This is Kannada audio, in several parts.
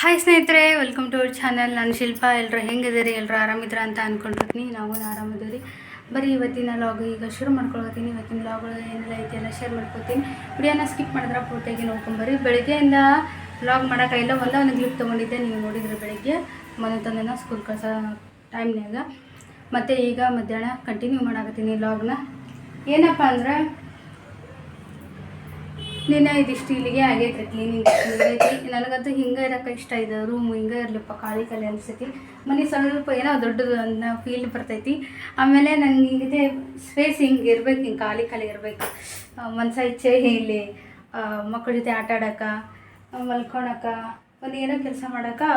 ಹಾಯ್ ಸ್ನೇಹಿತರೆ ವೆಲ್ಕಮ್ ಟು ಅವರ್ ಚಾನಲ್ ನಾನು ಶಿಲ್ಪ. ಎಲ್ಲರೂ ಹೆಂಗಿದ್ದೀರಿ? ಎಲ್ಲರೂ ಆರಾಮಿದ್ರ ಅಂತ ಅಂದ್ಕೊಂಡಿರ್ತೀನಿ ನಾವು ಆರಾಮಿದ್ದೀವಿ. ಬರೀ ಇವತ್ತಿನ ಲಾಗ್ ಈಗ ಶುರು ಮಾಡ್ಕೊಳ್ತೀನಿ. ಇವತ್ತಿನ ಲಾಗ್ಗಳು ಏನೆಲ್ಲ ಎಲ್ಲ ಶೇರ್ ಮಾಡ್ಕೊತೀನಿ. ವಿಡಿಯೋನ ಸ್ಕಿಪ್ ಮಾಡಿದ್ರೆ ಪೂರ್ತಿಯಾಗಿ ನೋಡ್ಕೊಂಬರಿ ಬೆಳಗ್ಗೆಯಿಂದ ಲಾಗ್ ಮಾಡೋಕ್ಕಾಗಿಲ್ಲ ಒಂದೇ ಒಂದು ಕ್ಲಿಪ್ ತೊಗೊಂಡಿದ್ದೆ. ನೀವು ನೋಡಿದ್ರಿ ಬೆಳಗ್ಗೆ. ಮನೆ ತಂದೆನ ಸ್ಕೂಲ್ ಕಳ್ಸೋ ಟೈಮ್ನಾಗ ಮತ್ತು ಈಗ ಮಧ್ಯಾಹ್ನ ಕಂಟಿನ್ಯೂ ಮಾಡಾಕತ್ತೀನಿ ಲಾಗ್ನ ಏನಪ್ಪ ಅಂದ್ರೆ ನಿನ್ನೆ ಇದಿಷ್ಟು ಇಲ್ಲಿಗೆ ಆಗೈತೆ ಕ್ಲೀನಿಂಗ್ ನನಗಂತೂ ಹಿಂಗೆ ಇರೋಕೆ ಇಷ್ಟ ಇದೆ. ರೂಮ್ ಹಿಂಗೆ ಇರಲಿಪ್ಪ, ಖಾಲಿ ಖಾಲಿ ಅನಿಸ್ತೈತಿ ಮನೆ ಸ್ವಲ್ಪ ಏನೋ ದೊಡ್ಡದು ಅನ್ನೋ ಫೀಲ್ ಬರ್ತೈತಿ. ಆಮೇಲೆ ನಂಗೆ ಹಿಂಗಿದೆ ಸ್ಪೇಸ್ ಹಿಂಗೆ ಇರ್ಬೇಕು, ಹಿಂಗೆ ಖಾಲಿ ಖಾಲಿ ಇರಬೇಕು. ಮನ್ಸ ಇಚ್ಛೆ ಇಲ್ಲಿ ಮಕ್ಕಳ ಜೊತೆ ಆಟ ಆಡೋಕೆ ಮಲ್ಕೊಳಕ್ಕೆ ಒಂದು ಏನೋ ಕೆಲಸ ಮಾಡೋಕೆ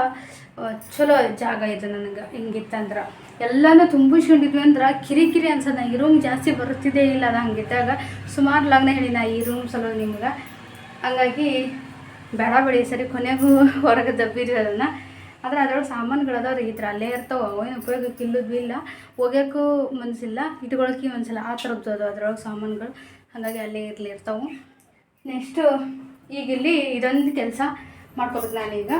ಚಲೋ ಜಾಗ ಇದೆ ನನಗೆ ಹಿಂಗಿತ್ತಂದ್ರೆ ಎಲ್ಲನೂ ತುಂಬಿಸ್ಕೊಂಡಿದ್ವಿ ಅಂದ್ರೆ ಕಿರಿಕಿರಿ ಅನ್ಸೋದು, ಈ ರೂಮ್ ಜಾಸ್ತಿ ಬರುತ್ತಿದ್ದೇ ಇಲ್ಲ ಅದು ಹಂಗಿದ್ದಾಗ ಸುಮಾರು ಲಗ್ನ ಹೇಳಿ ನಾ ಈ ರೂಮ್ ಸಲೋ ನಿಮ್ಗೆ. ಹಂಗಾಗಿ ಬೇಡ ಬೇಡಿ ಸರಿ ಕೊನೆಗೂ ಹೊರಗೆ ದಬ್ಬಿದ್ವಿ ಅದನ್ನು. ಆದರೆ ಅದ್ರೊಳಗೆ ಸಾಮಾನುಗಳು ಅದಾವ ರೀ, ಈ ಥರ ಅಲ್ಲೇ ಇರ್ತಾವೆ ಏನು ಉಪಯೋಗಕ್ಕೆ ಇಲ್ಲದ್ವಿ ಇಲ್ಲ. ಹೋಗ್ಯಕ್ಕೂ ಮನಸ್ಸಿಲ್ಲ ಇಟ್ಕೊಳಕ್ಕೆ ಮನಸ್ಸಿಲ್ಲ ಆ ಥರದ್ದು ಅದು ಅದ್ರೊಳಗೆ ಸಾಮಾನುಗಳು. ಹಾಗಾಗಿ ಅಲ್ಲೇ ಇರಲಿ ಇರ್ತಾವೆ. ನೆಕ್ಸ್ಟು ಈಗ ಇಲ್ಲಿ ಇದೊಂದು ಕೆಲಸ. ಮಾಡ್ಕೋಬೇಕು ನಾನೀಗ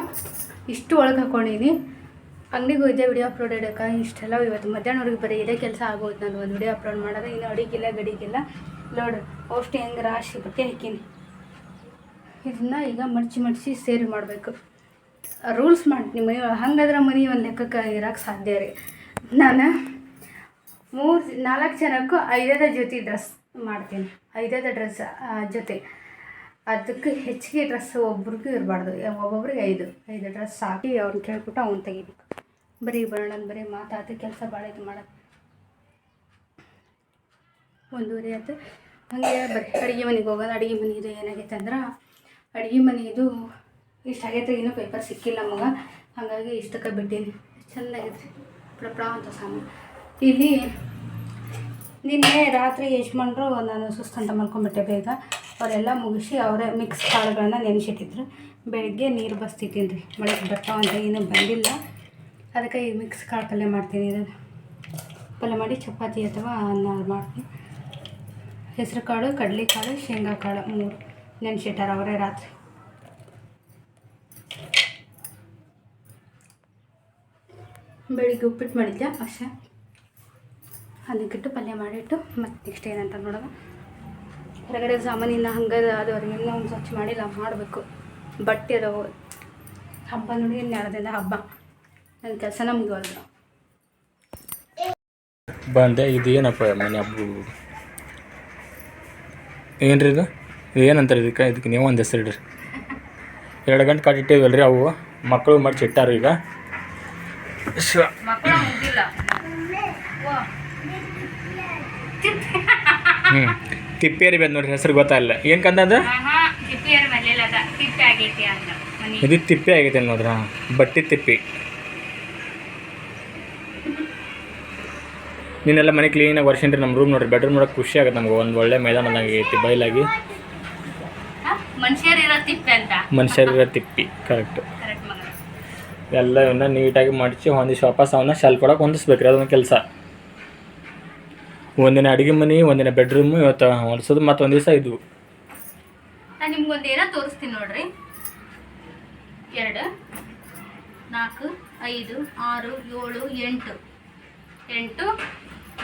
ಇಷ್ಟು ಒಳಗೆ ಹಾಕ್ಕೊಂಡೀನಿ ಅಂಗಡಿಗೂ ಇದೇ ವಿಡಿಯೋ ಅಪ್ಲೋಡ್ ಇಡೋಕೆ, ಇಷ್ಟೆಲ್ಲ ಇವತ್ತು ಮಧ್ಯಾಹ್ನವರೆಗೆ ಬರೀ ಇದೇ ಕೆಲಸ ಆಗೋಯ್ತು ನಾನು ಒಂದು ವಿಡಿಯೋ ಅಪ್ಲೋಡ್ ಮಾಡೋದು. ಇನ್ನು ಅಡಿಗಿಲ್ಲ, ಗಡಿಗಿಲ್ಲ. ನೋಡು ಅಷ್ಟು ಹೆಂಗೆ ರಾಶಿ ಬಟ್ಟೆ ಹಾಕೀನಿ. ಇದನ್ನ ಈಗ ಮಡ್ಚಿ ಮಡ್ಚಿ ಸೇರಿ ಮಾಡಬೇಕು. ರೂಲ್ಸ್ ಮಾಡ್ತೀನಿ ಮನೆ, ಹಂಗಾದ್ರೆ ಮನೆ ಒಂದು ಲೆಕ್ಕಕ್ಕೆ ಇರೋಕ್ಕೆ ಸಾಧ್ಯ ರೀ. ನಾನು ಮೂರು, ನಾಲ್ಕು ಜನಕ್ಕೂ ಐದೈದು ಜೊತೆ ಡ್ರೆಸ್ ಮಾಡ್ತೀನಿ. ಐದೈದು ಡ್ರೆಸ್ ಜೊತೆ. ಅದಕ್ಕೆ ಹೆಚ್ಚಿಗೆ ಡ್ರೆಸ್ ಒಬ್ರಿಗೂ ಇರಬಾರ್ದು. ಒಬ್ಬೊಬ್ರಿಗೆ ಐದು ಐದು ಡ್ರೆಸ್ ಹಾಕಿ ಅವ್ರನ್ನ ಕೇಳ್ಬಿಟ್ಟು ಅವ್ನು ತೆಗಿಬೇಕು. ಬರೀ ಬರೋಣ ಬರೀ ಮಾತಾಡಿ ಕೆಲಸ ಭಾಳ ಇದು ಮಾಡೋದು ಒಂದೂವರೆ ಆಯ್ತು. ಹಾಗೆ ಬರೀ ಅಡುಗೆ ಮನೆಗೆ ಹೋಗೋದು ಅಡುಗೆ ಮನೆದು ಏನಾಗೈತೆ ಅಂದ್ರೆ, ಅಡುಗೆ ಮನೆದು ಇಷ್ಟು ಆಗೈತೆ, ಇನ್ನೂ ಪೇಪರ್ ಸಿಕ್ಕಿಲ್ಲ ನಮಗೆ. ಹಾಗಾಗಿ ಇಷ್ಟಕ್ಕೆ ಬಿಟ್ಟೀನಿ. ಚೆಂದಾಗೈತೆ ಪ್ರಪ್ರ ಅಂತ ಸಾಮಾನು ಇಲ್ಲಿ ನಿನ್ನೆ ರಾತ್ರಿ ಯಜಮಾನ್ರು ನಾನು ಸುಸ್ತಂತ ಮಲ್ಕೊಂಡ್ಬಿಟ್ಟೆ ಬೇಗ. ಅವರೆಲ್ಲ ಮುಗಿಸಿ ಅವರೇ ಮಿಕ್ಸ್ ಕಾಳುಗಳನ್ನ ನೆನೆಸಿಟ್ಟಿದ್ರು. ಬೆಳಗ್ಗೆ ನೀರು ಬಸ್ತಿದ್ದೀನಿ ರೀ. ಮಳೆ ಬರ್ತಾವ ಅಂತ ಏನೂ ಬಂದಿಲ್ಲ. ಅದಕ್ಕೆ ಈ ಮಿಕ್ಸ್ ಕಾಳು ಪಲ್ಯ ಮಾಡ್ತೀನಿ ಇದನ್ನು ಪಲ್ಯ ಮಾಡಿ ಚಪಾತಿ ಅಥವಾ ಅನ್ನ ಮಾಡ್ತೀನಿ. ಹೆಸರು ಕಾಳು ಕಡಲೆಕಾಳು ಶೇಂಗಾ ಕಾಳು ಮೂರು ನೆನೆಸಿಟ್ಟಾರ ಅವರೇ ರಾತ್ರಿ. ಬೆಳಿಗ್ಗೆ ಉಪ್ಪಿಟ್ಟು ಮಾಡಿದ್ದೆ ಅಷ್ಟೇ ಅದಕ್ಕಿಟ್ಟು ಪಲ್ಯ ಮಾಡಿಟ್ಟು ಮತ್ತು ನೆಕ್ಸ್ಟ್ ಏನಂತ ನೋಡೋಣ. ಹೊರಗಡೆ ಸಾಮಾನಿನ ಹಂಗೆ ಅದವ್ರಿಗೆ ಇನ್ನೂ ಒಂದು ಸ್ವಚ್ಛ ಮಾಡಿಲ್ಲ ಮಾಡಬೇಕು. ಬಟ್ಟೆ ಅದಾವು. ಹಬ್ಬ ನೋಡಿ ಇನ್ನು ಎರಡು ಹಬ್ಬ. ನನ್ನ ಕೆಲಸ ನಮ್ಗೆ ಅಲ್ಲ ಬಂದೆ ಇದು ಏನಪ್ಪ ಮನೆ ಹಬ್ಬ? ಏನ್ರಿ ಇದು? ಇದು ಏನಂತಾರೆ ಇದಕ್ಕೆ? ಇದಕ್ಕೆ ನೀವು ಒಂದು ಹೆಸರು ಇಡ್ರಿ. ಎರಡು ಗಂಟೆ ಕಟ್ಟಿಟ್ಟೇವಲ್ರಿ ರೀ ಅವು. ಮಕ್ಕಳು ಮಾಡಿ ಇಟ್ಟಾರ ಈಗ. ಹ್ಞೂ ತಿಪ್ಪೇರಿ ಬಂದ್ ನೋಡ್ರಿ ಹೆಸರು ಗೊತ್ತಾಗಲ್ಲ ಅಂದ್ರೆ ಇದು ತಿಪ್ಪೆ ಆಗೈತೆ ನೋಡ್ರಿ. ಬಟ್ಟಿ ಬಟ್ಟೆ ತಿಪ್ಪಿ. ನೀನೆಲ್ಲ ಮನೆ ಕ್ಲೀನಾಗಿ ವರ್ಷನ್ರಿ ನಮ್ಮ ರೂಮ್ ನೋಡ್ರಿ. ಬೆಡ್ರೂಮ್ ನೋಡೋಕೆ ಖುಷಿ ಆಗುತ್ತೆ ನಮ್ಗೆ. ಒಂದು ಒಳ್ಳೆ ಮೈದಾನ ಐತಿ ಬಯಲಾಗಿ ಮನುಷ್ಯರಿರೋ ತಿಪ್ಪೆ ಕರೆಕ್ಟ್ ಎಲ್ಲ ಇವನ್ನ ನೀಟಾಗಿ ಮಾಡಿಸಿ ಹೊಂದಿಸಿ ವಾಪಸ್ ಅವನ್ನ ಶೆಲ್ಫ್ ಹೊಂದಿಸ್ಬೇಕು ಹೊಂದಿಸ್ಬೇಕ್ರಿ. ಅದೊಂದು ಕೆಲಸ. ಒಂದಿನ ಅಡುಗೆ ಮನೆ ಒಂದಿನ ಬೆಡ್ರೂಮ್ ಇವತ್ತು ಹೊಲಿಸೋದು ಮತ್ತು ಒಂದು ದಿವಸ ಇದ್ವು ನಾನು ನಿಮ್ಗೊಂದು ಏನೋ ತೋರಿಸ್ತೀನಿ ನೋಡ್ರಿ. ಎರಡು ನಾಲ್ಕು ಐದು ಆರು ಏಳು ಎಂಟು. ಎಂಟು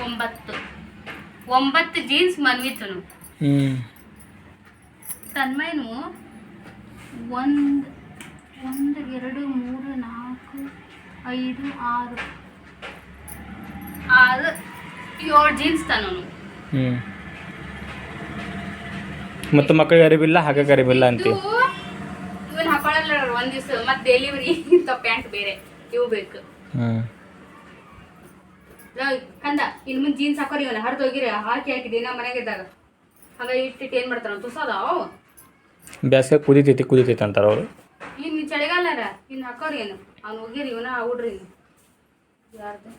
ಒಂಬತ್ತು. ಒಂಬತ್ತು ಜೀನ್ಸ್ ಮನ್ವಿತನು. ತನ್ಮಯ್ನು ಒಂದು ಒಂದು ಎರಡು ಮೂರು ನಾಲ್ಕು ಐದು ಆರು. ಆರು. ಏಳು ಜೀನ್ಸ್ ತನನು. ಹ್ಞೂ ಮತ್ತು ಮಕ್ಕಳಿಗೆ ಅರಿವಿಲ್ಲ ಹಾಗೆ ಅರಿವಿಲ್ಲ ಅಂತ ಇವನ್ ಹಾಕೊಳ್ಳಲ್ಲ ಒಂದ್ ದಿವಸ. ಮತ್ತೆ ಡೆಲಿವರಿ ಇಂತ ಪ್ಯಾಂಟ್ ಬೇರೆ. ಇವು ಬೇಕು. ಲೋ, ಕಂದ ಇನ್ ಮುಂದೆ ಜೀನ್ಸ್ ಹಾಕೋರಿ ಇವನ. ಹರಿದು ಹೋಗಿರಿ ಹಾಕಿ ಹಾಕಿ ದಿನ ಮನೆಗೆ ಇದ್ದಾಗ. ಹಂಗ ಇಟ್ಟಿಟ್ಟು ಏನು ಮಾಡ್ತಾನ ತುಸೋದಾವ ಬೇಸಿಗೆ ಕುದಿತೈತಿ ಕುದಿತೈತಿ ಅಂತಾರ ಅವರು. ಇನ್ನು ಚಳಿಗಾಲರ ಇನ್ನು ಹಾಕೋರಿ ಏನು. ಅವ್ನು ಹೋಗಿರಿ ಇವನ ಹುಡ್ರಿ ಯಾರ್ದು?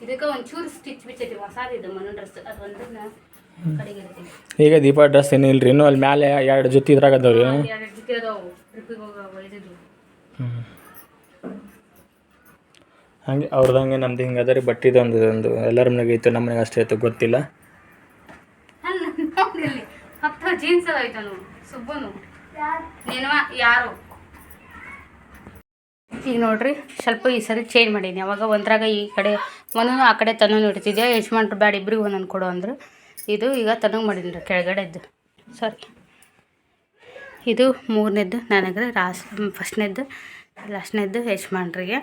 ಇದಕ್ಕೆ ಒಂಚೂರು ಸ್ಟಿಚ್ ಬಿಚ್ಚೈತಿ ಹೊಸಾದಿದ್ದು ಮನ ಡ್ರೆಸ್ ಅದು ಒಂದನ್ನ ಕಡೆಗೆ ಇರ್ತೀನಿ ಈಗ ದೀಪ ಡ್ರೆಸ್ ಏನೂ ಇಲ್ರಿ ಇನ್ನೂ ಅಲ್ಲಿ ಮ್ಯಾಲೆ ಎರಡು ಜೊತೆ ಇದ್ರಾಗ ಅದಾವ ಎರಡು ಜೊತೆ ಅದಾವು. ಟ್ರಿಪ್ಪಿಗೆ ಹೋಗ ಒಯ್ದಿದ್ದು ಹಂಗೆ ಅವ್ರದ್ದು ನಮ್ದು ಹಿಂಗೆ ಅದ ರೀ ಬಟ್ಟಿದು ಒಂದು ಒಂದು ಎಲ್ಲರ ಮನೆಗೆ ಐತೆ ನಮ್ಮ ಮನೆಗೆ ಅಷ್ಟೇ ಇತ್ತು ಗೊತ್ತಿಲ್ಲ. ಹತ್ತು ಜೀನ್ಸ್ ಅದಾಯ್ತು ಸುಬ್ಬನು. ನೀನು ಯಾರು? ಈಗ ನೋಡ್ರಿ, ಸ್ವಲ್ಪ ಈ ಸರಿ ಚೇಂಜ್ ಮಾಡೀನಿ. ಅವಾಗ ಒಂದ್ರಾಗ ಈ ಕಡೆ, ಒಂದೊಂದು ಆ ಕಡೆ ತನೂ ಇಡ್ತಿದ್ದೆ ಯಜಮಾನ್ರು ಬ್ಯಾಡ ಇಬ್ಬರಿಗೆ ಒಂದೊಂದು ಕೊಡು ಅಂದರು. ಇದು ಈಗ ತನಗೆ ಮಾಡೀನಿ ರೀ ಕೆಳಗಡೆದ್ದು. ಸಾರಿ ಇದು ಮೂರನೇದ್ದು, ನನಗೆ ರಾಸ್ ಫಸ್ಟ್ನೇದ್ದು ಲಾಸ್ಟ್ನೇದ್ದು ಯಜಮಾನ್ರಿಗೆ.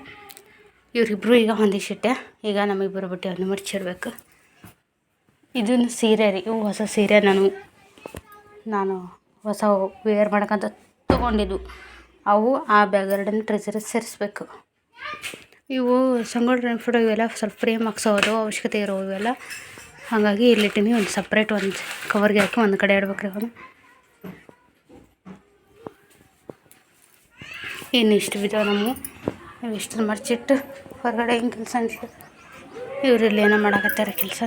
ಇವರಿಬ್ಬರು ಈಗ ಹೊಂದಿಸಿಟ್ಟೆ ಈಗ ನಮಗಿಬ್ಬರು ಬಿಟ್ಟು ಅದನ್ನು ಮಡ್ಚಿಡ್ಬೇಕು ಇದನ್ನು ಸೀರೆ ರೀ, ಇವು ಹೊಸ ಸೀರೆ ನಾನು ನಾನು ಹೊಸ ವೇರ್ ಮಾಡ್ಕೊಂತ ತೊಗೊಂಡಿದ್ದು. ಅವು ಆ ಬ್ಯಾಗ್ ಎರಡನ್ನ ಸೇರಿಸ್ಬೇಕು. ಇವು ಸಂಗೋಳ ಡ್ರೈ ಫ್ರೂಟ್ ಇವೆಲ್ಲ ಸ್ವಲ್ಪ ಫ್ರೇಮ್ ಹಾಕ್ಸೋದು ಅವಶ್ಯಕತೆ ಇರೋ ಇವೆಲ್ಲ. ಹಾಗಾಗಿ ಇಲ್ಲಿಟ್ಟಿನಿ ಒಂದು ಸಪ್ರೇಟ್ ಒಂದು ಕವರ್ಗೆ ಹಾಕಿ ಒಂದು ಕಡೆ ಇಡ್ಬೇಕ್ರಿ ಅವನು ಇನ್ನಿಷ್ಟು ಇಷ್ಟು ಬಿದ್ದಾವೆ ನಮ್ಮ ಇಷ್ಟು ಮರ್ಚಿಟ್ಟು ಹೊರಗಡೆ ಹಿಂಗೆ ಕೆಲಸ ಅನ್ಸಿದೆ ಇವ್ರು ಇಲ್ಲಿ ಏನೋ ಮಾಡಕತ್ತಾರ ಕೆಲಸ.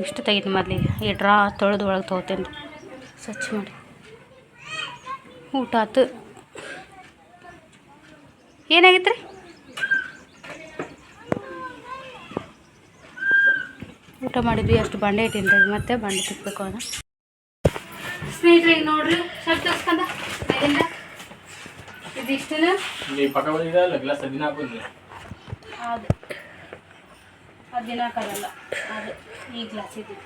ಇಷ್ಟು ತೆಗೆದು ಮೊದಲಿಗೆ. ಈ ಡ್ರಾ ತೊಳೆದು ಒಳಗೆ ತೊಗೋತೀನಿ. ಸ್ವಚ್ಛ ಮಾಡಿ. ಊಟ ಆತು. ಏನಾಗಿತ್ತು ರೀ ಊಟ ಮಾಡಿದ್ವಿ ಅಷ್ಟು ಬಂಡೆ ಇಟ್ಟಿನಿ ಮತ್ತೆ ಬಂಡೆ ತಿಕ್ಬೇಕು ಅದ ಸ್ನೇಹಿತರೆ ಈಗ ನೋಡ್ರಿ ಸ್ವಲ್ಪ ತೋರಿಸ್ಕೊಂಡ? ಹಾಕೋದು. ಅದು. ಅದು ದಿನ ಹಾಕೋದಲ್ಲ. ಅದು ಈ ಗ್ಲಾಸ್ ಇದೆ.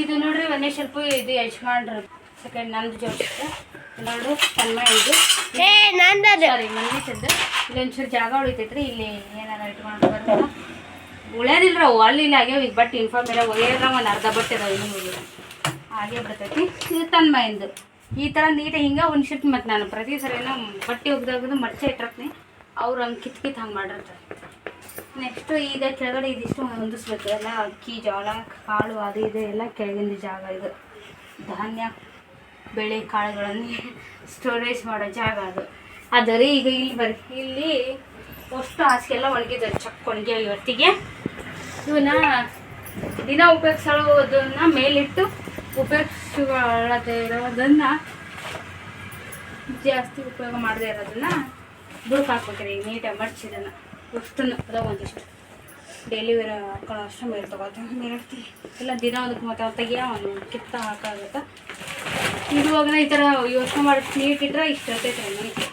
ಇದು ನೋಡ್ರಿ ಒಂದೇ ಸ್ವಲ್ಪ ಇದು ಯಜಮಾನ್ರು. ಸೆಕೆಂಡ್ ನಂದು ಜೋಡಿ ನೋಡ್ರಿ ತನ್ಮಯ ಇದು. ಸಾರಿ ಮಂದಿಸದ್ದು ಇಲ್ಲಿ ಒಂಚೂರು ಜಾಗ ಉಳಿತೈತ್ರಿ ಇಲ್ಲಿ ಏನಾರ ಇಟ್ಕೊಂಡು ಬರ್ತಾರ ಉಳ್ಯೋದಿಲ್ಲ ಅವು ಅಲ್ಲಿ ಇಲ್ಲಿ ಆಗ್ಯಾವ ಈಗ ಬಟ್ ಇನ್ಫಾರ್ಮ್ ಇರೋ ಒಗೆಯಲ್ಲ ಒಂದು ಅರ್ಧ ಬಟ್ಟೆ ಅದಾವ ಇನ್ನೂ ಹೋಗಿಲ್ಲ ಹಾಗೆ ಬರ್ತೈತಿ ಇದು ತನ್ಮಯಿಂದ. ಈ ಥರ ನೀಟಾಗಿ ಹಿಂಗೆ ಒಂದು ಮತ್ತು ನಾನು ಪ್ರತಿ ಸರಿನ ಬಟ್ಟೆ ಒಗ್ದಾಗದು ಮರ್ಚೆ ಇಟ್ಟಿರ್ತೀನಿ. ಅವ್ರು ಹಂಗೆ ಕಿತ್ ಕಿತ್ ಹಂಗೆ ಮಾಡಿರ್ತಾರೆ. ನೆಕ್ಸ್ಟು ಈಗ ಕೆಳಗಡೆ ಇದಿಷ್ಟು ಹೊಂದಿಸ್ಬೇಕು ಎಲ್ಲ ಅಕ್ಕಿ, ಜೋಳ ಕಾಳು ಅದು ಇದು ಎಲ್ಲ ಕೆಳಗಿಂದ ಜಾಗ ಇದು. ಧಾನ್ಯ, ಬೆಳೆ, ಕಾಳುಗಳನ್ನು ಸ್ಟೋರೇಜ್ ಮಾಡೋ ಜಾಗ ಅದು. ಆದರೆ ಈಗ ಇಲ್ಲಿ ಬರ್ರಿ ಇಲ್ಲಿ ಅಷ್ಟು ಹಾಸಿಗೆ ಎಲ್ಲ ಒಣಗಿದ್ದಾರೆ ಚಕ್ ಒಣಗಿ ಇವತ್ತಿಗೆ. ಇವನ್ನ ದಿನ ಉಪಯೋಗಿಸೋದನ್ನ ಮೇಲಿಟ್ಟು ಉಪಯೋಗಿಸದೇ ಇರೋದನ್ನು ಜಾಸ್ತಿ ಉಪಯೋಗ ಮಾಡದೇ ಇರೋದನ್ನ ಬುಡಕ್ಕೆ ಹಾಕ್ಬೇಕ್ರಿ ನೀಟಾಗಿ ಮಡ್ಚಿದನ್ನ ಅಷ್ಟನ್ನು ಅದಾವ ಒಂದಿಷ್ಟು ಡೈಲಿ ವೇರ್ ಹಾಕೊಳ್ಳೋ ಅಷ್ಟು ಮೇಲೆ ತೊಗೊಳ್ತೀನಿ ಇಲ್ಲ, ದಿನ ಅದಕ್ಕೆ ಮತ್ತೆ ತೆಗಿಯ, ಒಂದು ಕಿತ್ತ ಹಾಕಾಗುತ್ತೆ. ಇರುವಾಗ ಈ ಥರ ಯೋಚನೆ ಮಾಡಿ ನೀಟ್ ಇಟ್ರೆ ಇಷ್ಟು ಇರ್ತೈತೆ ನನಗೆ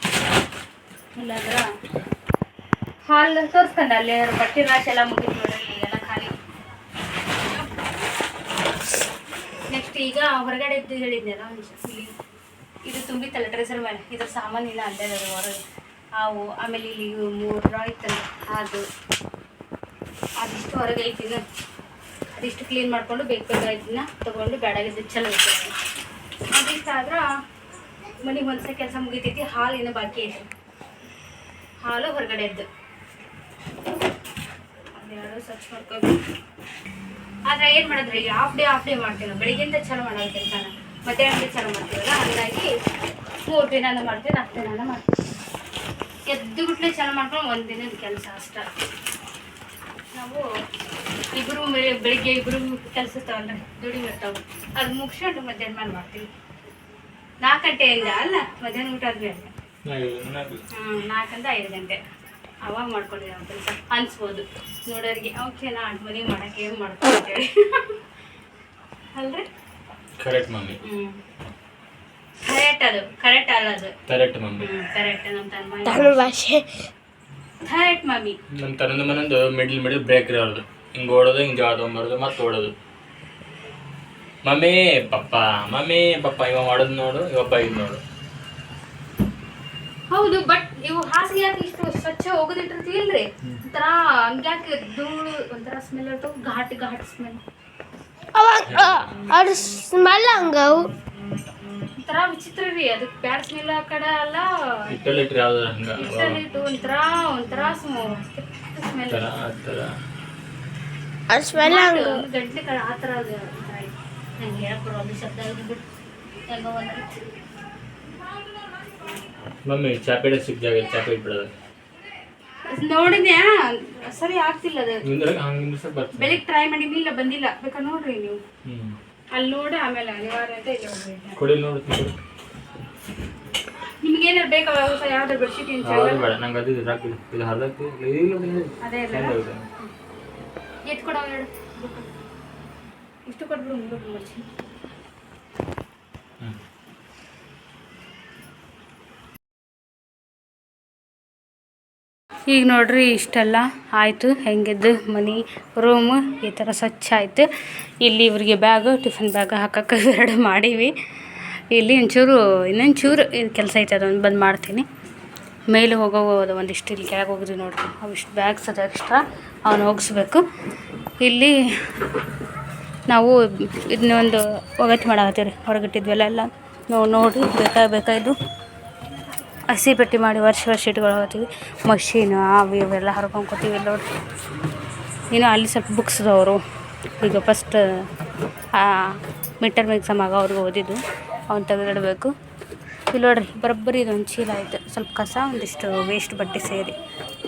ಇಲ್ಲಾಂದ್ರೆ ಹಾಲು ಸೋರ್ಸ್ಕೊಂಡು ಅಲ್ಲಿ ಬಟ್ಟೆ ರಾಶಿ ಎಲ್ಲ ಮುಗಿತು ಎಲ್ಲ ಖಾಲಿ. ನೆಕ್ಸ್ಟ್ ಈಗ ಹೊರಗಡೆ ಇದ್ದು ಹೇಳಿದ್ನಲ್ಲ ಇದು ಇದು ತುಂಬಿತ್ತಲ್ಲ ಡ್ರೆಸರ್ ಮೇಲೆ. ಇದ್ರ ಸಾಮಾನಿಲ್ಲ ಅಲ್ಲೇ ಹೊರಗೆ. ಅವು ಆಮೇಲೆ ಇಲ್ಲಿ ಮೂರು ರಾಯ್ತಲ್ಲ ಅದು ಅದಿಷ್ಟು ಹೊರಗೆ ಐತಿ ಇನ್ನು. ಅದಿಷ್ಟು ಕ್ಲೀನ್ ಮಾಡಿಕೊಂಡು ಬೇಕು ಬೇಕಾಗಿದ್ದನ್ನ ತೊಗೊಂಡು ಬೇಡಾಗಿದ್ದು ಚಲೋ ಇರ್ತೈತಿ. ಅದಿಷ್ಟು ಆದ್ರೆ ಮನೆಗೆ ಒಂದ್ಸಲ ಕೆಲಸ ಮುಗಿತೈತಿ, ಹಾಲು ಬಾಕಿ ಐತಿ ಹಾಲು ಹೊರಗಡೆ ಎದ್ದು. ಅದೆರಡು ಸ್ವಚ್ಛ ಮಾಡ್ಕೋಬೇಕು. ಆದ್ರೆ ಏನು ಮಾಡಿದ್ರೆ ಹಾಫ್ ಡೇ ಹಾಫ್ ಡೇ ಮಾಡ್ತೀವಿ ಬೆಳಿಗ್ಗೆಯಿಂದ ಚಲೋ ಮಾಡೋದು ಕೆಲಸನ ಮಧ್ಯಾಹ್ನ ಚಲೋ ಮಾಡ್ತೀವಲ್ಲ, ಹಾಗಾಗಿ ಮೂರು ದಿನ ಮಾಡ್ತೀವಿ, ನಾಲ್ಕು ದಿನ ಮಾಡ್ತೀವಿ. ಎದ್ದು ಬಿಟ್ಲೆ ಚಾಲು ಮಾಡ್ಕೊಂಡು ಒಂದು ದಿನದ ಕೆಲಸ ಅಷ್ಟೇ. ನಾವು ಇಬ್ಬರು ಬೆಳಿಗ್ಗೆ ಇಬ್ಬರು ಕೆಲಸ ತಗೊಂಡ್ರೆ ದುಡಿಮೆ ಇರ್ತಾವೆ. ಅದು ಮುಗಿಸ್ಕೊಂಡು ಮಧ್ಯಾಹ್ನ ಮೇಲೆ ಮಾಡ್ತೀವಿ. ನಾಲ್ಕು ಗಂಟೆಯಿಂದ ಅಲ್ಲ ಮಧ್ಯಾಹ್ನ ಊಟ ಆದ್ಮೇಲೆ. ಹ್ಞೂ ನಾಲ್ಕರಿಂದ ಐದು ಗಂಟೆ. ಅವಾಗ ಮಾಡ್ಕೊಂಡಿದ್ದೀವಿ ಕೆಲಸ. ಅನಿಸ್ಬೋದು. ನೋಡೋರಿಗೆ ಓಕೆ ನಾ ಅಂಟ್ ಮನೆ ಮಾಡೋಕೆ ಏನು ಮಾಡ್ಕೊಂಡು ಅಂತೇಳಿ ಅಲ್ರಿ? Correct mummy. ಹ್ಞೂ ಕರೆಕ್ಟ್ ಅದು ಕರೆಕ್ಟ್ ಅಲ್ಲ ಅದು. Correct mummy. ಕರೆಕ್ಟ್ ನಮ್ಮ ತನ್ನ ಭಾಷೆ. Correct mummy. ನಮ್ಮ ತನಂದ ಮನಂದು ಮಿಡ್ಲ್ ಮಿಡಲ್ ಬ್ರೇಕ್ ಇರೋದು. ಹಿಂಗೆ ಓಡೋದು ಹಿಂಗೆ ಜಾಗ ತೊಗೊಂಬರೋದು ಮತ್ತೆ ಓಡೋದು. ಮಮ್ಮಿ ಪಪ್ಪ ಮಮ್ಮಿ ಪಪ್ಪ ಇವ ಮಾಡೋದು ನೋಡು ಇವಪ್ಪ ಇದು ನೋಡು. ಹೌದು ಬಟ್ ಇವು ಹಾಸಿಗೆ ಯಾಕೆ ಇಷ್ಟು ಸ್ವಚ್ಛ ಹೋಗೋದಿಟ್ಟಿರ್ತೀವಿಲ್ರಿ ಒಂಥರ ಹಂಗ್ಯಾಕೆ ಧೂಳು ಒಂಥರ ಸ್ಮೆಲ್ ಇರ್ತಾವ ಘಾಟ್ ಘಾಟ್ ಸ್ಮೆಲ್ ಅವಾಗ ಅವ್ರ ಸ್ಮೆಲ್ ಹಂಗವು. ಒಂಥರ ವಿಚಿತ್ರ ರೀ ಅದಕ್ಕೆ ಬ್ಯಾಡ್ ಸ್ಮೆಲ್ ಆ ಕಡೆ ಅಲ್ಲ ಇಟ್ಟಲ್ಲಿ ಇಟ್ರಿ ಯಾವ್ದು ಹಂಗ ಇಟ್ಟು ಒಂಥರ ಒಂಥರ ಸ್ಮೆಲ್ ಆ ಸ್ಮೆಲ್ ಹಂಗ. ಗಂಟ್ಲೆ ಕಡೆ ಆ ಥರ ಅದು. ನಂಗೆ ಶಬ್ದ ಹೆಂಗೋ ಮಮ್ಮಿ ಚಾಪೇಡೆ ಜಾಗ ನೋಡಿದ್ಯಾ? ಸರಿ ಆಗ್ತಿಲ್ಲ ಅದು. ಬೆಳಿಗ್ಗೆ ಟ್ರೈ ಮಾಡಿ ಇಲ್ಲ ಬಂದಿಲ್ಲ. ಬೇಕಾ ನೋಡ್ರಿ ನೀವು? ಅಲ್ಲಿ ನೋಡಿ ಆಮೇಲೆ ಅನಿವಾರ್ಯ ಅಂತ ಇಲ್ಲಿ ಹೋಗ್ಬೇಕು ಕೊಡಿ ನೋಡ್ತೀನಿ ಕೊಡಿ ನಿಮ್ಗೆ ಏನಾರು ಬೇಕಾ ಹೊಸ ಯಾವ್ದಾರು ಬೆಡ್ಶೀಟ್ ಏನು ಯಾವ್ದು ಬೇಡ ನಂಗೆ ಅದು ಇದು ಹಾಕಿ ಇದು ಹರ್ದಾಕಿ ಇಲ್ಲ ಅದೇ ಇಲ್ಲ ಎತ್ತು ಹೇಳು ಇಷ್ಟು ಕೊಟ್ಬಿಡು ಮುಂದೆ ಮರ್ಚಿ. ಹ್ಞೂ ಈಗ ನೋಡ್ರಿ ಇಷ್ಟೆಲ್ಲ ಆಯಿತು. ಹೆಂಗಿದ್ದು ಮನೆ ರೂಮು ಈ ಥರ ಸ್ವಚ್ಛ ಆಯಿತು. ಇಲ್ಲಿ ಇವ್ರಿಗೆ ಬ್ಯಾಗು ಟಿಫನ್ ಬ್ಯಾಗ್ ಹಾಕಕ್ಕೆ ಎರಡು ಮಾಡೀವಿ. ಇಲ್ಲಿ ಒಂಚೂರು, ಇನ್ನೊಂಚೂರು ಚೂರು ಕೆಲಸ ಐತೆ, ಅದೊಂದು ಬಂದು ಮಾಡ್ತೀನಿ. ಮೇಲೆ ಹೋಗೋ ಅದು ಒಂದಿಷ್ಟು, ಇಲ್ಲಿ ಕೆಳಗೆ ಹೋಗಿದ್ವಿ ನೋಡ್ರಿ. ಅವಿಷ್ಟು ಬ್ಯಾಗ್ಸ್ ಅದು ಎಕ್ಸ್ಟ್ರಾ ಅವನು ಹೋಗಿಸ್ಬೇಕು. ಇಲ್ಲಿ ನಾವು ಇದನ್ನೊಂದು ಒಗಟ್ಟು ಮಾಡಾಕತ್ತೀವಿ ರೀ ಹೊರಗಿಟ್ಟಿದ್ವೆಲ್ಲ ಎಲ್ಲ. ನೋಡಿ ಬೇಕಾ ಬೇಕಾಯ್ದು ಹಸಿ ಪಟ್ಟಿ ಮಾಡಿ ವರ್ಷ ವರ್ಷ ಇಟ್ಕೊಳತ್ತೀವಿ ಮಷೀನು ಅವು ಇವೆಲ್ಲ ಹರ್ಕೊಂಡು ಇಲ್ಲಿ ನೋಡಿ. ಇನ್ನು ಅಲ್ಲಿ ಸ್ವಲ್ಪ ಬುಕ್ಸ್ದವರು ಈಗ ಫಸ್ಟ್ ಮಿಡ್ ಟರ್ಮ್ ಎಕ್ಸಾಮ್ ಆಗ ಅವ್ರಿಗೆ ಓದಿದ್ದು. ಅವ್ನು ತೆಗೆದಿಡಬೇಕು. ಇಲ್ಲಿ ನೋಡ್ರಿ, ಬರೋಬ್ಬರಿ ಇದೊಂದು ಚೀಲ ಆಯಿತು ಸ್ವಲ್ಪ ಕಸ, ಒಂದಿಷ್ಟು ವೇಸ್ಟ್ ಬಟ್ಟೆ ಸೇರಿ.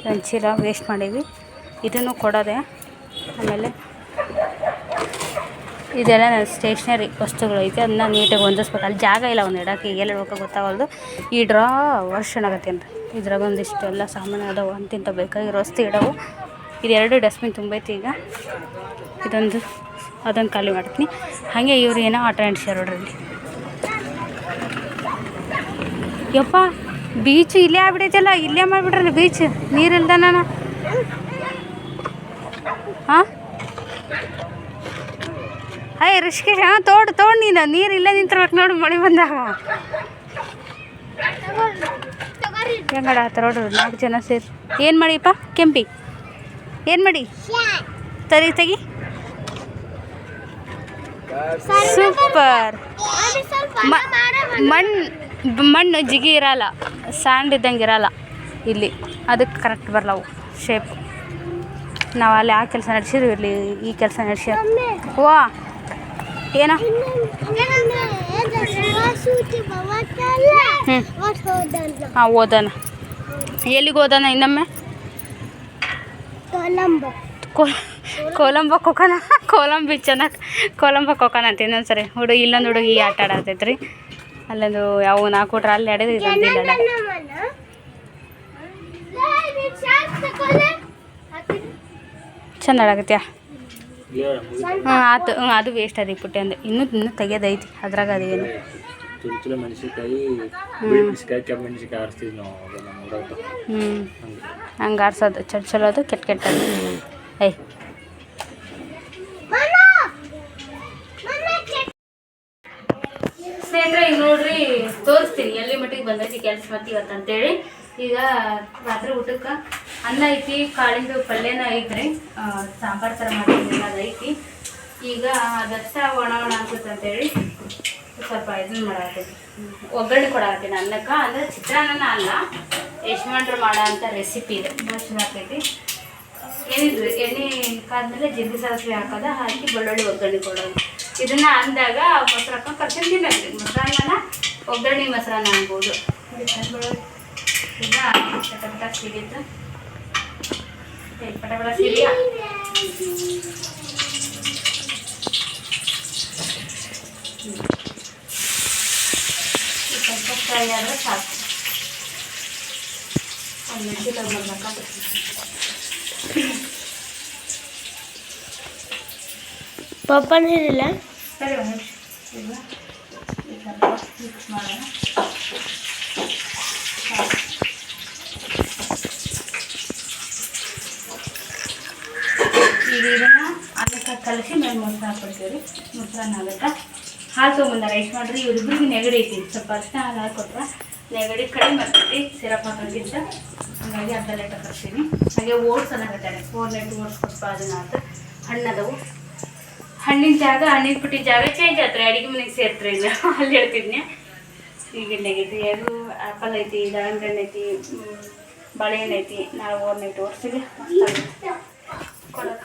ಒಂದು ಚೀಲ ವೇಸ್ಟ್ ಮಾಡೀವಿ. ಇದನ್ನು ಕೊಡೋದೆ ಆಮೇಲೆ ಇದೆಲ್ಲ ನನ್ನ ಸ್ಟೇಷ್ನರಿ ವಸ್ತುಗಳು ಐತೆ. ಅದನ್ನ ನೀಟಾಗಿ ಹೊಂದಿಸ್ಬೇಕು. ಅಲ್ಲಿ ಜಾಗ ಇಲ್ಲ ಒಂದು ಇಡಕ್ಕೆ. ಎಲ್ಲಿ ಇಡ್ಬೇಕು ಗೊತ್ತಾಗಲ್ದು. ಈ ಡ್ರಾ ವರ್ಷನ್ ಆಗತ್ತೇನು ರೀ ಇದ್ರಾಗ ಒಂದಿಷ್ಟು ಎಲ್ಲ ಸಾಮಾನು ಅದಾವು. ಅಂತಿಂತ ಬೇಕಾಗಿರೋ ವಸ್ತು ಇಡವು. ಇದೆರಡು ಡಸ್ಟ್ಬಿನ್ ತುಂಬೈತಿ ಈಗ. ಇದೊಂದು. ಅದೊಂದು ಖಾಲಿ ಮಾಡ್ತೀನಿ. ಹಾಗೆ ಇವ್ರು ಏನೋ ಆಟ ಆ್ಯಂಡ್ ನೋಡ್ರಿ ಇಲ್ಲಿ. ಯಪ್ಪ ಬೀಚ್ ಇಲ್ಲೇ ಆಗ್ಬಿಡೈತಲ್ಲ ಇಲ್ಲೇ ಮಾಡಿಬಿಟ್ರಲ್ಲ ಬೀಚ್ ನೀರಿಲ್ದ ನಾನು ಹಾಂ ಅಯ್ಯ ಋಷಿಕೇಶ್ ಹಾಂ, ತೋಡು, ತೋಡ್ ನೀನು. ನೀರು ಇಲ್ಲೇ ನಿಂತಿರ್ಬೇಕು ನೋಡು, ಮಳೆ ಬಂದಾಗ. ಹೆಂಗಡ ಆತ ನೋಡ್ರಿ ನಾಲ್ಕು ಜನ ಸೇರಿ. ಏನು ಮಾಡಿಪ್ಪ ಕೆಂಪಿ? ಏನು ಮಾಡಿ? ತರಿ, ತೆಗಿ. ಸೂಪರ್. ಮಣ್ಣು ಮಣ್ಣು ಜಿಗಿ ಇರಲ್ಲ, ಸ್ಯಾಂಡ್ ಇದ್ದಂಗೆ ಇರಲ್ಲ ಇಲ್ಲಿ. ಅದಕ್ಕೆ ಕರೆಕ್ಟ್ ಬರಲವು ಶೇಪ್ ನಾವು ಅಲ್ಲಿ ಆ ಕೆಲಸ ನಡೆಸಿದ್ರು ಇಲ್ಲಿ, ಈ ಕೆಲಸ ನಡೆಸಿ ವಾ. ಏನ? ಹಾಂ ಓದೋಣ. ಎಲ್ಲಿಗೆ ಓದೋಣ ಇನ್ನೊಮ್ಮೆ? ಕೋಲಂಬ. ಕೊಕನ? ಕೋಲಂಬಿ ಚೆನ್ನಾಗಿ ಕೋಲಂಬ ಕೊಕನ ಅಂತ ಇನ್ನೊಂದು ಸರಿ ಹುಡುಗ ಇಲ್ಲೊಂದು ಹುಡುಗಿ ಆಟ ಆಡತೈತ್ರಿ ಅಲ್ಲೊಂದು ಯಾವ ನಾಲ್ಕು ಕೊಟ್ರೆ ಅಲ್ಲಿ ಆಡಿದ್ರೆ ಇದೊಂದು ಇಲ್ಲ ಚಂದ ಹಾಂ ಆತು ಹ್ಞೂ ಅದು ವೇಸ್ಟ್ ಅದಿ ಪುಟ್ಟೆ ಅಂದ್ರೆ ಇನ್ನೂ ಇನ್ನೂ ತೆಗೆಯೋದೈತಿ ಅದ್ರಾಗ ಅದೇನು ಚುಲು ಮೆಣಸಿನ್ಕಾಯಿ ಬಿಳಿ ಮೆಣಸಿನ್ಕಾಯಿ ಕೆಂಪು ಮೆಣಸಿನ್ಕಾಯಿ ಆರಿಸ್ತೀವಿ ನಾವು ಅದು ನಮ್ಮ ಊರಾಗ. ಹ್ಞೂ ಹಂಗೆ. ಆರ್ಸೋದು ಚಟ್ ಚಲೋ ಅದು ಕೆಟ್ಟ ಕೆಟ್ಟ ಐ ಸ್ನೇಹಿತರೆ ಈಗ ನೋಡ್ರಿ ತೋರಿಸ್ತೀನಿ ಎಲ್ಲಿ ಮಟ್ಟಿಗೆ ಬಂದೈತಿ ಕೆಲಸ ಮತ್ತೆ ಇವತ್ತು ಅಂತೇಳಿ ಈಗ ರಾತ್ರಿ ಊಟಕ್ಕೆ ಅನ್ನ ಐತಿ, ಕಾಳಿಂದು ಪಲ್ಯನ ಐತ್ರಿ. ಸಾಂಬಾರ್ ಥರ ಮಾಡಿದ್ರೆಲ್ಲ ಅದೈತಿ ಈಗ ಅದಷ್ಟ ಒಣ ಒಣ ಅಂತೇಳಿ ಸ್ವಲ್ಪ ಇದನ್ನ ಮಾಡಾಕತ್ತೀನಿ. ಒಗ್ಗರಣೆ ಕೊಡಾಕತ್ತೀನಿ ಅನ್ನಕ್ಕೆ. ಅಂದ್ರೆ ಚಿತ್ರಾನ್ನ ಅಲ್ಲ, ಯಜಮಾನ್ರು ಮಾಡೋ ಅಂಥ ರೆಸಿಪಿ ಇದೆ ಭಾಳ ಆಕೈತಿ. ಏನಿದ್ರು ಎಣ್ಣೆ ಕಾದ್ಮೇಲೆ ಜೀರಿಗೆ ಸಾಸಿವೆ ಹಾಕೋದು, ಹಾಕಿ ಬೆಳ್ಳುಳ್ಳಿ ಒಗ್ಗರಣೆ ಕೊಡೋದು. ಇದನ್ನ ಅಂದಾಗ ಮೊಸರು ಹಾಕೊಂಡು ಕರ್ಕೊಂಡು ತಿನ್ನಬೇಕು ಮೊಸರನ್ನ ಒಗ್ಗರಣೆ ಮೊಸರನ್ನ ಅನ್ಬೋದು. ಇದನ್ನ ಸಿಗುತ್ತೆ ಸಿಡಿತು ಪಟ ಪಟ ಸಿಡಿಯ ಸ್ವಲ್ಪ ಫ್ರೈ ಆದರೆ ಸಾಕು ಒಂದು ಮೆಣಸಿನ ತಗೊಂಡ್ಬರ್ಬೇಕಾಗ್ತದೆ ಪಪ್ಪನ ಹೇಳಿಲ್ಲ ಸರಿ ಒಂದು ನಿಮಿಷ ಈಗ ಈ ಸ್ವಲ್ಪ ಮಿಕ್ಸ್ ಮಾಡೋಣ ಈಗ ಇದನ್ನು ಅನ್ನಕ್ಕೆ ಕಲಸಿ ಮೇಲೆ ಮೊಸರು ಹಾಕ್ಬಿಡ್ತೀವಿ ರೀ ಮೊಸರನ್ನ ಆಗುತ್ತೆ ಹಾಲು ತೊಗೊಂಬಂದ ರೈಸ್ ಮಾಡ್ರಿ ಇವ್ರಿಬ್ರಿಗೆ ನೆಗಡಿ ಐತಿ. ಸ್ವಲ್ಪ ಅರ್ಶಿನ ಹಾಲು ಹಾಕೊಟ್ರೆ ನೆಗಡಿ ಕಡಿಮೆ ಆಗ್ತೈತಿ ಸಿರಪ್ ಹಾಕೋಕ್ಕಿಂತ ಹಾಗಾಗಿ ಅರ್ಧ ಲೀಟರ್ ಕರ್ತೀನಿ ಹಾಗೆ ಓಟ್ಸ್ ಅನ್ನಕತ್ತಾರೆ ಫೋರ್ ಲೈಟ್ ಓಟ್ಸ್ ಕೊಟ್ಟು ಅದನ್ನ ಆತ ಹಣ್ಣದವು ಹಣ್ಣಿನ ಜಾಗ, ಹಣ್ಣಿನ ಪುಟ್ಟಿ ಜಾಗ ಚೇಂಜ್ ಆತ್ರಿ, ಅಡಿಗೆ ಮನೆಗೆ ಸೇರ್ತ್ರಿ ಇಲ್ಲ ಅಲ್ಲಿ ಹೇಳ್ತಿದ್ನಿ ಈಗ ನೆಗಡಿ ಅದು ಆ್ಯಪಲ್ ಐತಿ ದಾಳಿಂಬೆ ಹಣ್ಣು ಐತಿ ಬಾಳೆಹಣ್ಣು ಐತಿ. ನಾವು ಓರ್ನೈಟ್ ಓಡಿಸಿವಿ ಕೊಡೋದು.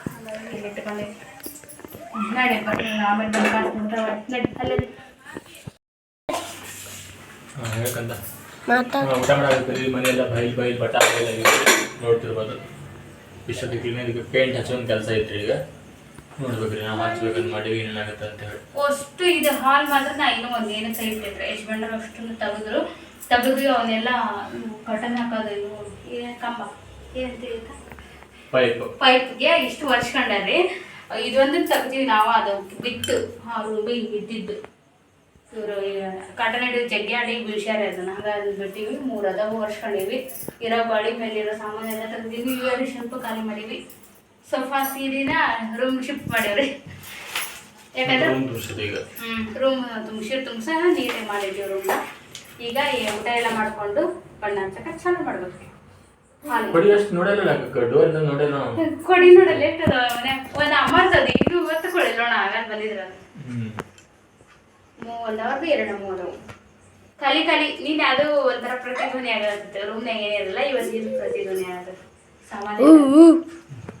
ಊಟ ಬೈಲ್ ಬೈಲ್ ನೋಡ್ತಿರ್ಬೋದು ಪೇಂಟ್ ಹಚ್ಚೋನ್ ಕೆಲಸ ಐತ್ರಿ ಈಗ ನೋಡ್ಬೇಕ್ರಿ ನಾವು ಹಚ್ಬೇಕಂತ ಮಾಡಿವಿ ಏನಾಗುತ್ತೆ ಅಂತ ಹೇಳಿ ಅಷ್ಟು ಇದು ಹಾಲ್ ಮಾತ್ರ ನಾ ಇನ್ನೂ ಒಂದು ಏನು ಕೈ ಇಟ್ಟಿದ್ರೆ ಯಜಮಾನ್ರು ಅಷ್ಟನ್ನು ತೆಗೆದ್ರು ತೆಗೆದು ಅವನ್ನೆಲ್ಲ ಕಟನ್ ಹಾಕೋದು ಕಂಬ ಏನಂತ ಈಗ ಪೈಪ್. ಪೈಪ್ಗೆ ಇಷ್ಟು ವರ್ಷಕೊಂಡ್ರಿ ಇದೊಂದು ತೆಗ್ದೀವಿ ನಾವು ಅದು ಬಿತ್ತು ರೂಮಿಗೆ ಬಿದ್ದಿದ್ದು. ಇವರು ಕಾಟನ್ ಹಿಡಿದು ಜಗ್ಗಿ ಆಡಿ ಬೀಳ್ಸ್ಯಾರ ಅದನ್ನ. ಹಂಗ ಅದನ್ನ ಬಿಟ್ಟಿವಿ ಮೂರು ಅದಾವು ಹೊರ್ಸ್ಕೊಂಡೀವಿ ಇರೋ ಬಾಳಿ ಮೇಲೆ ಇರೋ ಸಾಮಾನು ಎಲ್ಲ ತೆಗ್ದೀವಿ ಇವರು ಸ್ವಲ್ಪ ಖಾಲಿ ಮಾಡೀವಿ. ಸೋಫಾ ಸೀರಿನ ರೂಮ್ ಶಿಫ್ಟ್ ಮಾಡೀವ್ರಿ ಯಾಕಂದ್ರೆ ಹ್ಮ್ ರೂಮ್ ತುಂಬಿಸಿರ್ ತುಂಬ್ಸ ನೀರೇ ಮಾಡಿದ್ದೀವಿ ರೂಮ್ನ ಈಗ ಈ ಊಟ ಎಲ್ಲ ಮಾಡ್ಕೊಂಡು ಬಣ್ಣ ಹಚ್ಚಕ್ಕೆ ಚಾಲು ಮಾಡ್ಬೇಕು. ಕೊಡಿ ಅಷ್ಟು ನೋಡಲ್ಲ ಡೋರ್ ಇಂದ ನೋಡಲ್ಲ ನಾವು. ಕೊಡಿ ನೋಡಲ್ಲ ಎಷ್ಟದ ಮನೆ ಒಂದು ಅದು ಇದು ಇವತ್ತು ಕೊಡಿಲ್ಲೋಣ ಆಗಲ್ ಬಂದಿದ್ರ. ಒಂದು ಅವ್ರದ್ದು ಎರಡು ಮೂರು. ಖಾಲಿ ಖಾಲಿ ನೀನು ಅದು ಒಂಥರ ಪ್ರತಿಧ್ವನಿ ಆಗತ್ತೆ ರೂಮ್ನಾಗ ಏನಿರಲ್ಲ ಇವತ್ತು ಇದು ಪ್ರತಿಧ್ವನಿ ಆಗತ್ತೆ. ಸಾಮಾನ್ಯ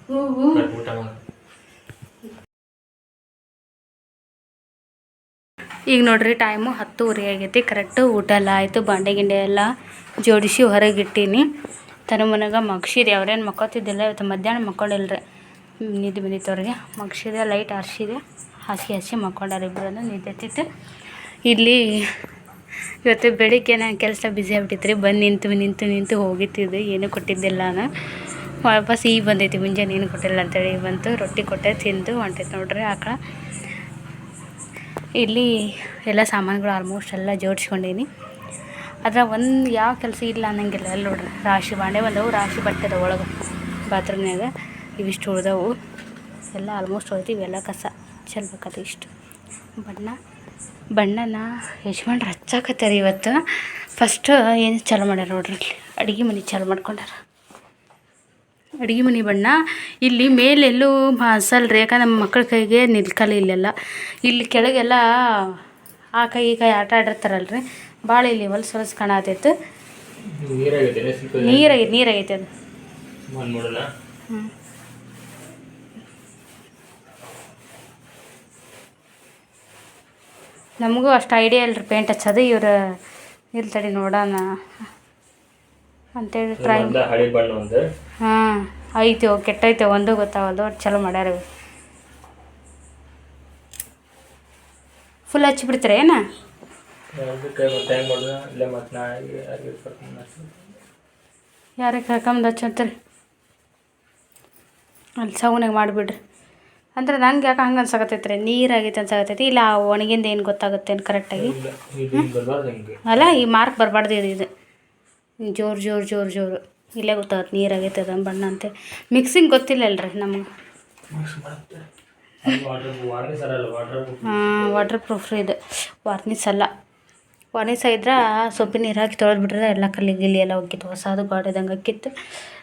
ಹೂ ಹೂ ಬರ್ರಿ ಊಟ ಮಾಡಿ. ಈಗ ನೋಡ್ರಿ ಟೈಮು ಹತ್ತುವರೆ ಆಗೈತಿ ಕರೆಕ್ಟ್ ಊಟ ಎಲ್ಲ ಆಯಿತು ಬಾಂಡೆ ಗಿಂಡೆ ಎಲ್ಲ ಜೋಡಿಸಿ ಹೊರಗಿಟ್ಟೀನಿ. ತನ್ನ ಮನೆಗೆ ಮಗ್ಸಿದೆ ಅವ್ರೇನು ಮಕ್ಕೋತಿದ್ದಿಲ್ಲ, ಇವತ್ತು ಮಧ್ಯಾಹ್ನ ಮಕ್ಕೊಂಡಿಲ್ರಿ ನಿದ್ದೆ ಬಂದಿತ್ತವ್ರಿಗೆ ಮಗ್ಸಿದೆ ಲೈಟ್ ಹರ್ಸಿದೆ ಹಸಿ ಹಸಿ ಮಕ್ಕೊಂಡಾರ ಇಬ್ಬರನ್ನು ನಿದ್ದೆ ಹತ್ತಿತ್ತು. ಇಲ್ಲಿ ಇವತ್ತು ಬೆಳಿಗ್ಗೆ ನಾನು ಕೆಲಸ ಬ್ಯುಸಿ ಆಗ್ಬಿಟ್ಟಿತ್ತು ರೀ ಬಂದು ನಿಂತು ನಿಂತು ನಿಂತು ಹೋಗಿತ್ತಿದ್ದು. ಏನೂ ಕೊಟ್ಟಿದ್ದಿಲ್ಲ ನಾನು. ವಾಪಸ್ ಈಗ ಬಂದೈತಿ ಮುಂಜಾನೆ ಏನು ಕೊಟ್ಟಿಲ್ಲ ಅಂತೇಳಿ. ಬಂತು, ರೊಟ್ಟಿ ಕೊಟ್ಟೆ, ತಿಂದು ಹೊಂಟೈತೆ ನೋಡ್ರಿ ಆಕಳ. ಇಲ್ಲಿ ಎಲ್ಲ ಸಾಮಾನುಗಳು ಆಲ್ಮೋಸ್ಟ್ ಎಲ್ಲ ಜೋಡಿಸ್ಕೊಂಡೀನಿ. ಅದ್ರ ಒಂದು ಯಾವ ಕೆಲಸ ಇಲ್ಲ ಅನ್ನಂಗಿಲ್ಲ ಅಲ್ಲಿ ನೋಡ್ರಿ. ರಾಶಿ ಬಾಂಡೆ ಬಂದವು, ರಾಶಿ ಬಟ್ಟೆ ಅದ ಒಳಗೆ ಬಾತ್ರೂಮ್ನಾಗ ಇವಿಷ್ಟು ಉಳ್ದವು. ಎಲ್ಲ ಆಲ್ಮೋಸ್ಟ್ ಹೋಯ್ತು ಇವೆಲ್ಲ ಕಸ. ಚೆಲ್ಬೇಕದು ಇಷ್ಟು. ಬಣ್ಣ, ಬಣ್ಣನ ಯಜಮಾನ್ರು ಹಚ್ಚಾಕತ್ತಾರೆ ಇವತ್ತು. ಫಸ್ಟ್ ಏನು ಚಾಲು ಮಾಡ್ಯಾರ ನೋಡ್ರಿ ಇಲ್ಲಿ? ಅಡುಗೆ ಮನೆ ಚಾಲು ಮಾಡ್ಕೊಂಡಾರ. ಅಡುಗೆ ಮನೆ ಬಣ್ಣ. ಇಲ್ಲಿ ಮೇಲೆಲ್ಲೂ ಹಸಲ್ರಿ ಯಾಕಂದ್ರೆ ನಮ್ಮ ಮಕ್ಕಳ ಕೈಗೆ ನಿಲ್ಕಲ್ಲ ಇಲ್ಲೆಲ್ಲ. ಇಲ್ಲಿ ಕೆಳಗೆಲ್ಲ ಆ ಕೈ ಈ ಕೈ ಆಟ ಆಡಿರ್ತಾರಲ್ರಿ. ಭಾಳ ಇಲ್ಲಿ ಹೊಲಸು ಹೊಲಸು ಕಾಣತೈತೆ ನೀರಾಗೈತೆ ನೀರಾಗೈತೆ ಅದು. ಹ್ಞೂ ನಮಗೂ ಅಷ್ಟು ಐಡಿಯಾ ಇಲ್ರಿ ಪೇಂಟ್ ಹಚ್ಚೋದು ಇವ್ರು ಇಲ್ಲಿ ತಡಿ ನೋಡೋಣ. ಅಂತೇಳಿ ಟ್ರೈ ಹಾಂ ಐತೆ ಕೆಟ್ಟೈತೆ ಒಂದು ಗೊತ್ತಾವಲ್ದು ಚಲೋ ಮಾಡ್ಯಾರ ಫುಲ್ ಫುಲ್ ಹಚ್ಚಿಬಿಡ್ತೀರ ಏನ ಕೈ ಮತ್ತೆ ಹೆಂಗೆ ಮಾಡೋದು? ಇಲ್ಲೇ ಮತ್ತೆ ನಾಳೆಗೆ ಯಾರಿಗೆ ಕರ್ಕೊಂಡು ಮಾಡ್ತೀನಿ. ಯಾರಿಗೆ ಕರ್ಕೊಂಬಂದು ಹಚ್ಚಂತೀರಿ ಅಲ್ಲಿ ಸೌನಾಗ ಮಾಡಿಬಿಡ್ರಿ. ಅಂದ್ರೆ ನಂಗೆ ಯಾಕೆ ಹಂಗೆ ಅನ್ಸಕತ್ತೈತೆ ರೀ ನೀರಾಗೈತೆ ಅನ್ಸಕತ್ತೈತಿ? ಇಲ್ಲ ಒಣಗಿಂದ ಏನು ಗೊತ್ತಾಗುತ್ತೆ ಏನು ಕರೆಕ್ಟಾಗಿ ಅಲ್ಲ ಈ ಮಾರ್ಕ್ ಬರಬಾರ್ದು ಇದು ಇದು. ಜೋರು ಜೋರು ಜೋರು ಜೋರು. ಇಲ್ಲೇ ಗೊತ್ತಾಗುತ್ತೆ ನೀರಾಗೈತೆ ಅದನ್ನು ಬಣ್ಣ ಅಂತೆ. ಮಿಕ್ಸಿಂಗ್ ಗೊತ್ತಿಲ್ಲ ಅಲ್ರಿ ನಮಗೆ ಹಾಂ ವಾಟರ್ ಪ್ರೂಫ್ ಇದು. ವಾರ್ನಿಸ್ ಅಲ್ಲ ವಾರ್ನಿಸ್ ಇದ್ರೆ ಸೊಪ್ಪಿನ ನೀರು ಹಾಕಿ ತೊಳೆದು ಬಿಟ್ಟರೆ ಎಲ್ಲ ಕಲ್ಲಿ ಗಿಲ್ಲಿ ಎಲ್ಲ ಹೋಗಿತ್ತು ಹೊಸದು ಗಾಡಿದಂಗೆ ಹಾಕಿತ್ತು.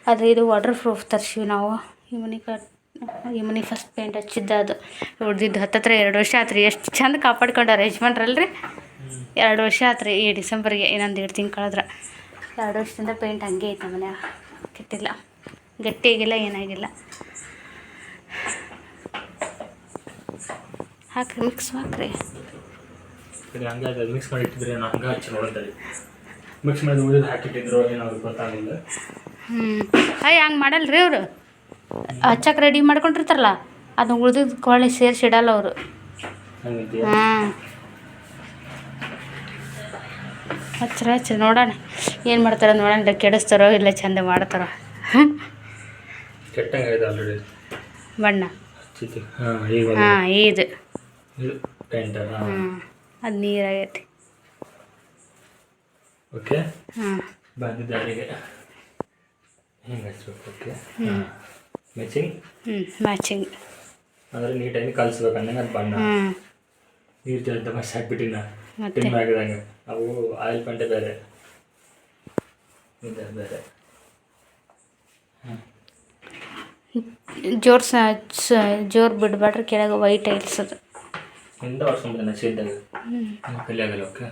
ಆದರೆ ಇದು ವಾಟರ್ ಪ್ರೂಫ್ ತರ್ಸಿವಿ ನಾವು. ಈ ಮನೆ ಕಟ್, ಈ ಮನೆ ಫಸ್ಟ್ ಪೇಂಟ್ ಹಚ್ಚಿದ್ದ ಅದು. ಉಳ್ದಿದ್ದು ಹತ್ತತ್ರ ಎರಡು ವರ್ಷ ಆತ್ರಿ. ಎಷ್ಟು ಚಂದ ಕಾಪಾಡ್ಕೊಂಡಾರ ಯಜಮಾನ್ರಲ್ರಿ? ಎರಡು ವರ್ಷ ಆತ್ರಿ ಈ ಡಿಸೆಂಬರ್ಗೆ. ಇನ್ನೊಂದು ಎರಡು ತಿಂಗ್ ಕಳೆದ್ರೆ. ಎರಡು ವರ್ಷದಿಂದ ಪೇಂಟ್ ಹಂಗೆ ಐತೆ ಮನ್ಯಾಗ ಕೆಟ್ಟಿಲ್ಲ. ಗಟ್ಟಿಯಾಗಿಲ್ಲ, ಏನಾಗಿಲ್ಲ. ಹಾಕ್ರಿ ಮಿಕ್ಸ್ ಹಾಕ್ರಿ. ಕಡೆ ಹಂಗೆ ಅದು ಮಿಕ್ಸ್ ಮಾಡಿ ಇಟ್ಟಿದ್ರೆ ನಾನು ಹಂಗೆ ಹಚ್ಚಿ ನೋಡಿದ್ರಿ ಮಿಕ್ಸ್ ಮಾಡಿ ಉಳಿದು ಹಾಕಿಟ್ಟಿದ್ರು ಏನಾದ್ರು ಗೊತ್ತಾಗಿಲ್ಲ. ಹ್ಞೂ ಅಯ್ಯ ಹಂಗೆ ಮಾಡಲ್ರಿ ಅವರು? ಹಚ್ಚಕ್ಕೆ ರೆಡಿ ಮಾಡ್ಕೊಂಡಿರ್ತಾರಲ್ಲ ಅದು ಉಳ್ದಿದ್ದು ಕೋಳಿ ಸೇರಿಸಿ ಇಡಲ್ಲ ಅವರು ಹಾಂ. ಹಚ್ರ ಹಚ್ರ ನೋಡೋಣ. ಏನು ಮಾಡ್ತಾರ ನೋಡೋಣ ಕೆಡಿಸ್ತಾರೋ ಇಲ್ಲ ಚಂದ ಮಾಡ್ತಾರೋ. ಬಣ್ಣ. ಹಾಂ ಇದು ಹಾಂ. ಹ್ಞೂ ಅದು ನೀರಾಗೈತಿ. ಓಕೆ ಹಾಂ. ಬಂದಿದ್ದ ಅಲ್ಲಿಗೆ ಹಿಂಗೆ ಹಚ್ಬೇಕು ಓಕೆ ಹಾಂ. ಮ್ಯಾಚಿಂಗ್ ಹ್ಞೂ ಮ್ಯಾಚಿಂಗ್ ಅಂದರೆ ನೀಟಾಗಿ ಕಲಿಸ್ಬೇಕು ಅಂದಂಗೆ ಅದು ಬಣ್ಣ. ನೀರು ಜಲ್ದ ಮಸ್ ಹಾಕ್ಬಿಟ್ಟಿನ ಮತ್ತೆ? ಟಿಮ್ ಆಗಿದಂಗೆ ಅವು ಆಯಿಲ್ ಪಂಟೆ ಬೇರೆ. ಇದು ಬೇರೆ. ಜೋರು ಸ ಜೋರು ಬಿಡಬೇಡ್ರಿ ಕೆಳಗೆ ವೈಟ್ ಇಲ್ಸೋದು ಸಿದ್ದಾಗ ಕಲಿ ಆಗಲ್ಲ ಓಕೆ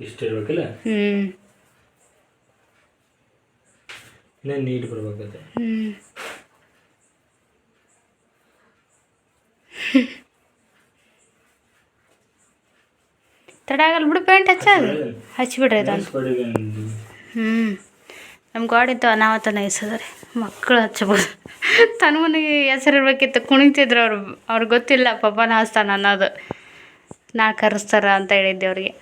ಇಷ್ಟು ಇರ್ಬೇಕಿಲ್ಲ? ಹ್ಞೂ ಇನ್ನೇನು ನೀಟ್ ಬರ್ಬೇಕಂತೆ? ತಡ ಆಗಲ್ಲ ಬಿಡು ಪೇಂಟ್ ಹಚ್ಚೋದು ಹಚ್ಬಿಡ್ರಿ ಇದೊಂದು ಹ್ಞೂ ನಮ್ಮ ಗಾಡಿದ್ದು ಅನಾಹುತ ನೈಸದ ರೀ ಮಕ್ಕಳು ಹಚ್ಚಬೋದು ತನ್ನ ಮನೆಗೆ ಹೆಸರು ಇರ್ಬೇಕಿತ್ತು ಕುಣಿತಿದ್ರು ಅವ್ರು. ಅವ್ರಿಗೆ ಗೊತ್ತಿಲ್ಲ ಪಪ್ಪನ ಹಾಸ್ತಾನ ಅನ್ನೋದು. ನಾ ಕರೆಸ್ತಾರ ಅಂತ ಹೇಳಿದ್ದೆ ಅವ್ರಿಗೆ.